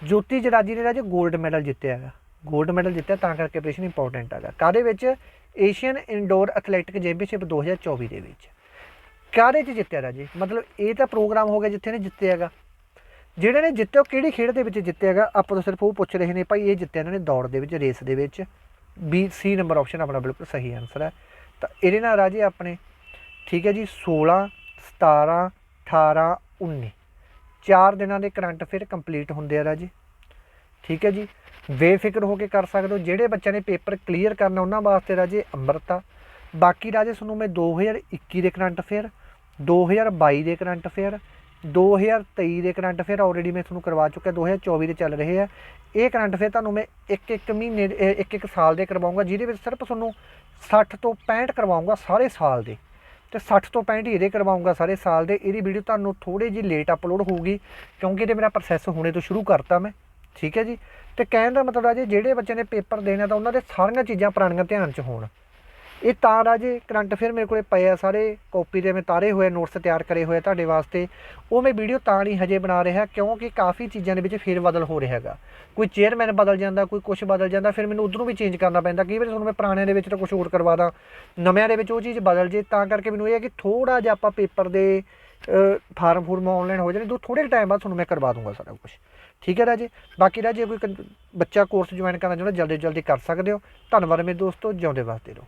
Speaker 1: ਜੋਤੀ ਜਰਾਜੀ ਨੇ ਰਾਜੇ 골ਡ ਮੈਡਲ ਜਿੱਤਿਆ ਹੈਗਾ। 골ਡ ਮੈਡਲ ਜਿੱਤਿਆ ਤਾਂ ਕਰਕੇ ਆਪਰੇਸ਼ਨ ਇੰਪੋਰਟੈਂਟ ਹੈਗਾ। ਕਾਦੇ ਵਿੱਚ? ਏਸ਼ੀਅਨ ਇਨਡੋਰ ਐਥਲੈਟਿਕ ਚੈਂਪੀਅਨਸ਼ਿਪ 2024 ਦੇ ਵਿੱਚ। ਕਾਦੇ 'ਚ ਜਿੱਤਿਆ ਰਾਜੇ? ਮਤਲਬ ਇਹ ਤਾਂ ਪ੍ਰੋਗਰਾਮ ਹੋ ਗਿਆ ਜਿੱਥੇ ਨੇ ਜਿੱਤਿਆ ਹੈਗਾ। ਜਿਹੜੇ ਨੇ ਜਿੱਤਿਆ ਉਹ ਕਿਹੜੀ ਖੇਡ ਦੇ ਵਿੱਚ ਜਿੱਤਿਆ ਹੈਗਾ? ਆਪਾਂ ਤਾਂ ਸਿਰਫ ਉਹ ਪੁੱਛ ਰਹੇ ਨੇ ਭਾਈ, ਇਹ ਜਿੱਤਿਆ ਇਹਨਾਂ ਨੇ ਦੌੜ ਦੇ ਵਿੱਚ ਰੇਸ ਦੇ ਵਿੱਚ। ਬੀ ਸੀ ਨੰਬਰ ਆਪਸ਼ਨ ਆਪਣਾ ਬਿਲਕੁਲ ਸਹੀ ਆਨਸਰ ਹੈ। ਤਾਂ ਇਹਦੇ ਨਾਲ ਰਾਜੇ ਆਪਣੇ, ਠੀਕ ਹੈ ਜੀ 16 17 18 19 ਚਾਰ ਦਿਨਾਂ ਦੇ ਕਰੰਟ ਅਫੇਅਰ ਕੰਪਲੀਟ ਹੁੰਦੇ ਆ ਰਾਜੇ। ਠੀਕ ਹੈ ਜੀ? ਬੇਫਿਕਰ ਹੋ ਕੇ ਕਰ ਸਕਦੇ ਹੋ। ਜਿਹੜੇ ਬੱਚਿਆਂ ਨੇ ਪੇਪਰ ਕਲੀਅਰ ਕਰਨਾ ਉਹਨਾਂ ਵਾਸਤੇ ਰਾਜੇ ਅੰਮ੍ਰਿਤਾ। ਬਾਕੀ ਰਾਜੇ ਤੁਹਾਨੂੰ ਮੈਂ 2021 ਦੇ ਕਰੰਟ ਫੇਅਰ 2022 ਦੇ ਕਰੰਟ ਫੇਅਰ 2023 ਦੇ ਕਰੰਟ ਅਫੇਅਰ ਆਲਰੇਡੀ ਮੈਂ ਤੁਹਾਨੂੰ ਕਰਵਾ ਚੁੱਕਿਆ। 2024 ਦੇ ਚੱਲ ਰਹੇ ਆ। ਇਹ ਕਰੰਟ ਅਫੇਅਰ ਤੁਹਾਨੂੰ ਮੈਂ ਇੱਕ ਇੱਕ ਮਹੀਨੇ ਦੇ- ਇੱਕ ਇੱਕ ਸਾਲ ਦੇ ਕਰਵਾਉਂਗਾ, ਜਿਹਦੇ ਵਿੱਚ ਸਿਰਫ ਤੁਹਾਨੂੰ 60 ਤੋਂ 65 ਕਰਵਾਉਂਗਾ ਸਾਰੇ ਸਾਲ ਦੇ। ਤੇ 60 ਤੋਂ 65 ਇਹਦੇ ਕਰਵਾਉਂਗਾ ਸਾਰੇ ਸਾਲ ਦੇ। ਇਹਦੀ ਵੀਡੀਓ ਤੁਹਾਨੂੰ ਥੋੜੀ ਜਿਹੀ ਲੇਟ ਅਪਲੋਡ ਹੋਊਗੀ, ਕਿਉਂਕਿ ਇਹਦੇ ਮੇਰਾ ਪ੍ਰੋਸੈਸ ਹੋਣੇ ਤੋਂ ਸ਼ੁਰੂ ਕਰਤਾ ਮੈਂ। ਠੀਕ ਹੈ ਜੀ? ਤੇ ਕਹਿਣ ਦਾ ਮਤਲਬ ਆ ਜੀ ਜਿਹੜੇ ਬੱਚੇ ਨੇ ਪੇਪਰ ਦੇਣਾ ਤਾਂ ਉਹਨਾਂ ਦੇ ਸਾਰੀਆਂ ਚੀਜ਼ਾਂ ਪੁਰਾਣੀਆਂ ਧਿਆਨ 'ਚ ਹੋਣ। ਇਹ ਤਾਂ ਰਾਜੇ ਕਰੰਟ ਅਫੇਅਰ ਮੇਰੇ ਕੋਲੇ ਪਏ ਆ ਸਾਰੇ, ਕਾਪੀ ਦੇ ਮੈਂ ਤਾਰੇ ਹੋਏ ਨੋਟਸ ਤਿਆਰ ਕਰੇ ਹੋਏ ਆ ਤੁਹਾਡੇ ਵਾਸਤੇ। ਉਹ ਮੈਂ ਵੀਡੀਓ ਤਾਂ ਨਹੀਂ ਹਜੇ ਬਣਾ ਰਿਹਾ, ਕਿਉਂਕਿ ਕਾਫੀ ਚੀਜ਼ਾਂ ਦੇ ਵਿੱਚ ਫੇਰ ਬਦਲ ਹੋ ਰਿਹਾ ਹੈਗਾ। ਕੋਈ ਚੇਅਰਮੈਨ ਬਦਲ ਜਾਂਦਾ, ਕੋਈ ਕੁਝ ਬਦਲ ਜਾਂਦਾ, ਫਿਰ ਮੈਨੂੰ ਉਧਰੋਂ ਵੀ ਚੇਂਜ ਕਰਨਾ ਪੈਂਦਾ, ਕਈ ਵਾਰ ਤੁਹਾਨੂੰ ਮੈਂ ਪੁਰਾਣਿਆਂ ਦੇ ਵਿੱਚ ਤਾਂ ਕੁਝ ਹੋਰ ਕਰਵਾ ਦਾਂ, ਨਵਿਆਂ ਦੇ ਵਿੱਚ ਉਹ ਚੀਜ਼ ਬਦਲ ਜੇ, ਤਾਂ ਕਰਕੇ ਮੈਨੂੰ ਇਹ ਹੈ ਕਿ ਥੋੜਾ ਜਿਹਾ ਆਪਾਂ ਪੇਪਰ ਦੇ ਫਾਰਮ ਫੂਰਮ ਆਨਲਾਈਨ ਹੋ ਜਾਣੇ, ਦੋ ਥੋੜੇ ਟਾਈਮ ਬਾਅਦ ਤੁਹਾਨੂੰ ਮੈਂ ਕਰਵਾ ਦੂੰਗਾ ਸਾਰਾ ਕੁਝ ਠੀਕ ਹੈ ਰਾਜੇ ਬਾਕੀ ਰਾਜੇ ਕੋਈ ਬੱਚਾ ਕੋਰਸ ਜੁਆਇਨ ਕਰਨਾ ਚਾਹੁੰਦਾ, ਜਲਦੀ ਤੋਂ ਜਲਦੀ ਕਰ ਸਕਦੇ ਹੋ। ਧੰਨਵਾਦ ਮੇਰੇ ਦੋਸਤੋ, ਜਿਉਂਦੇ ਵਾਸਤੇ ਰਹੋ।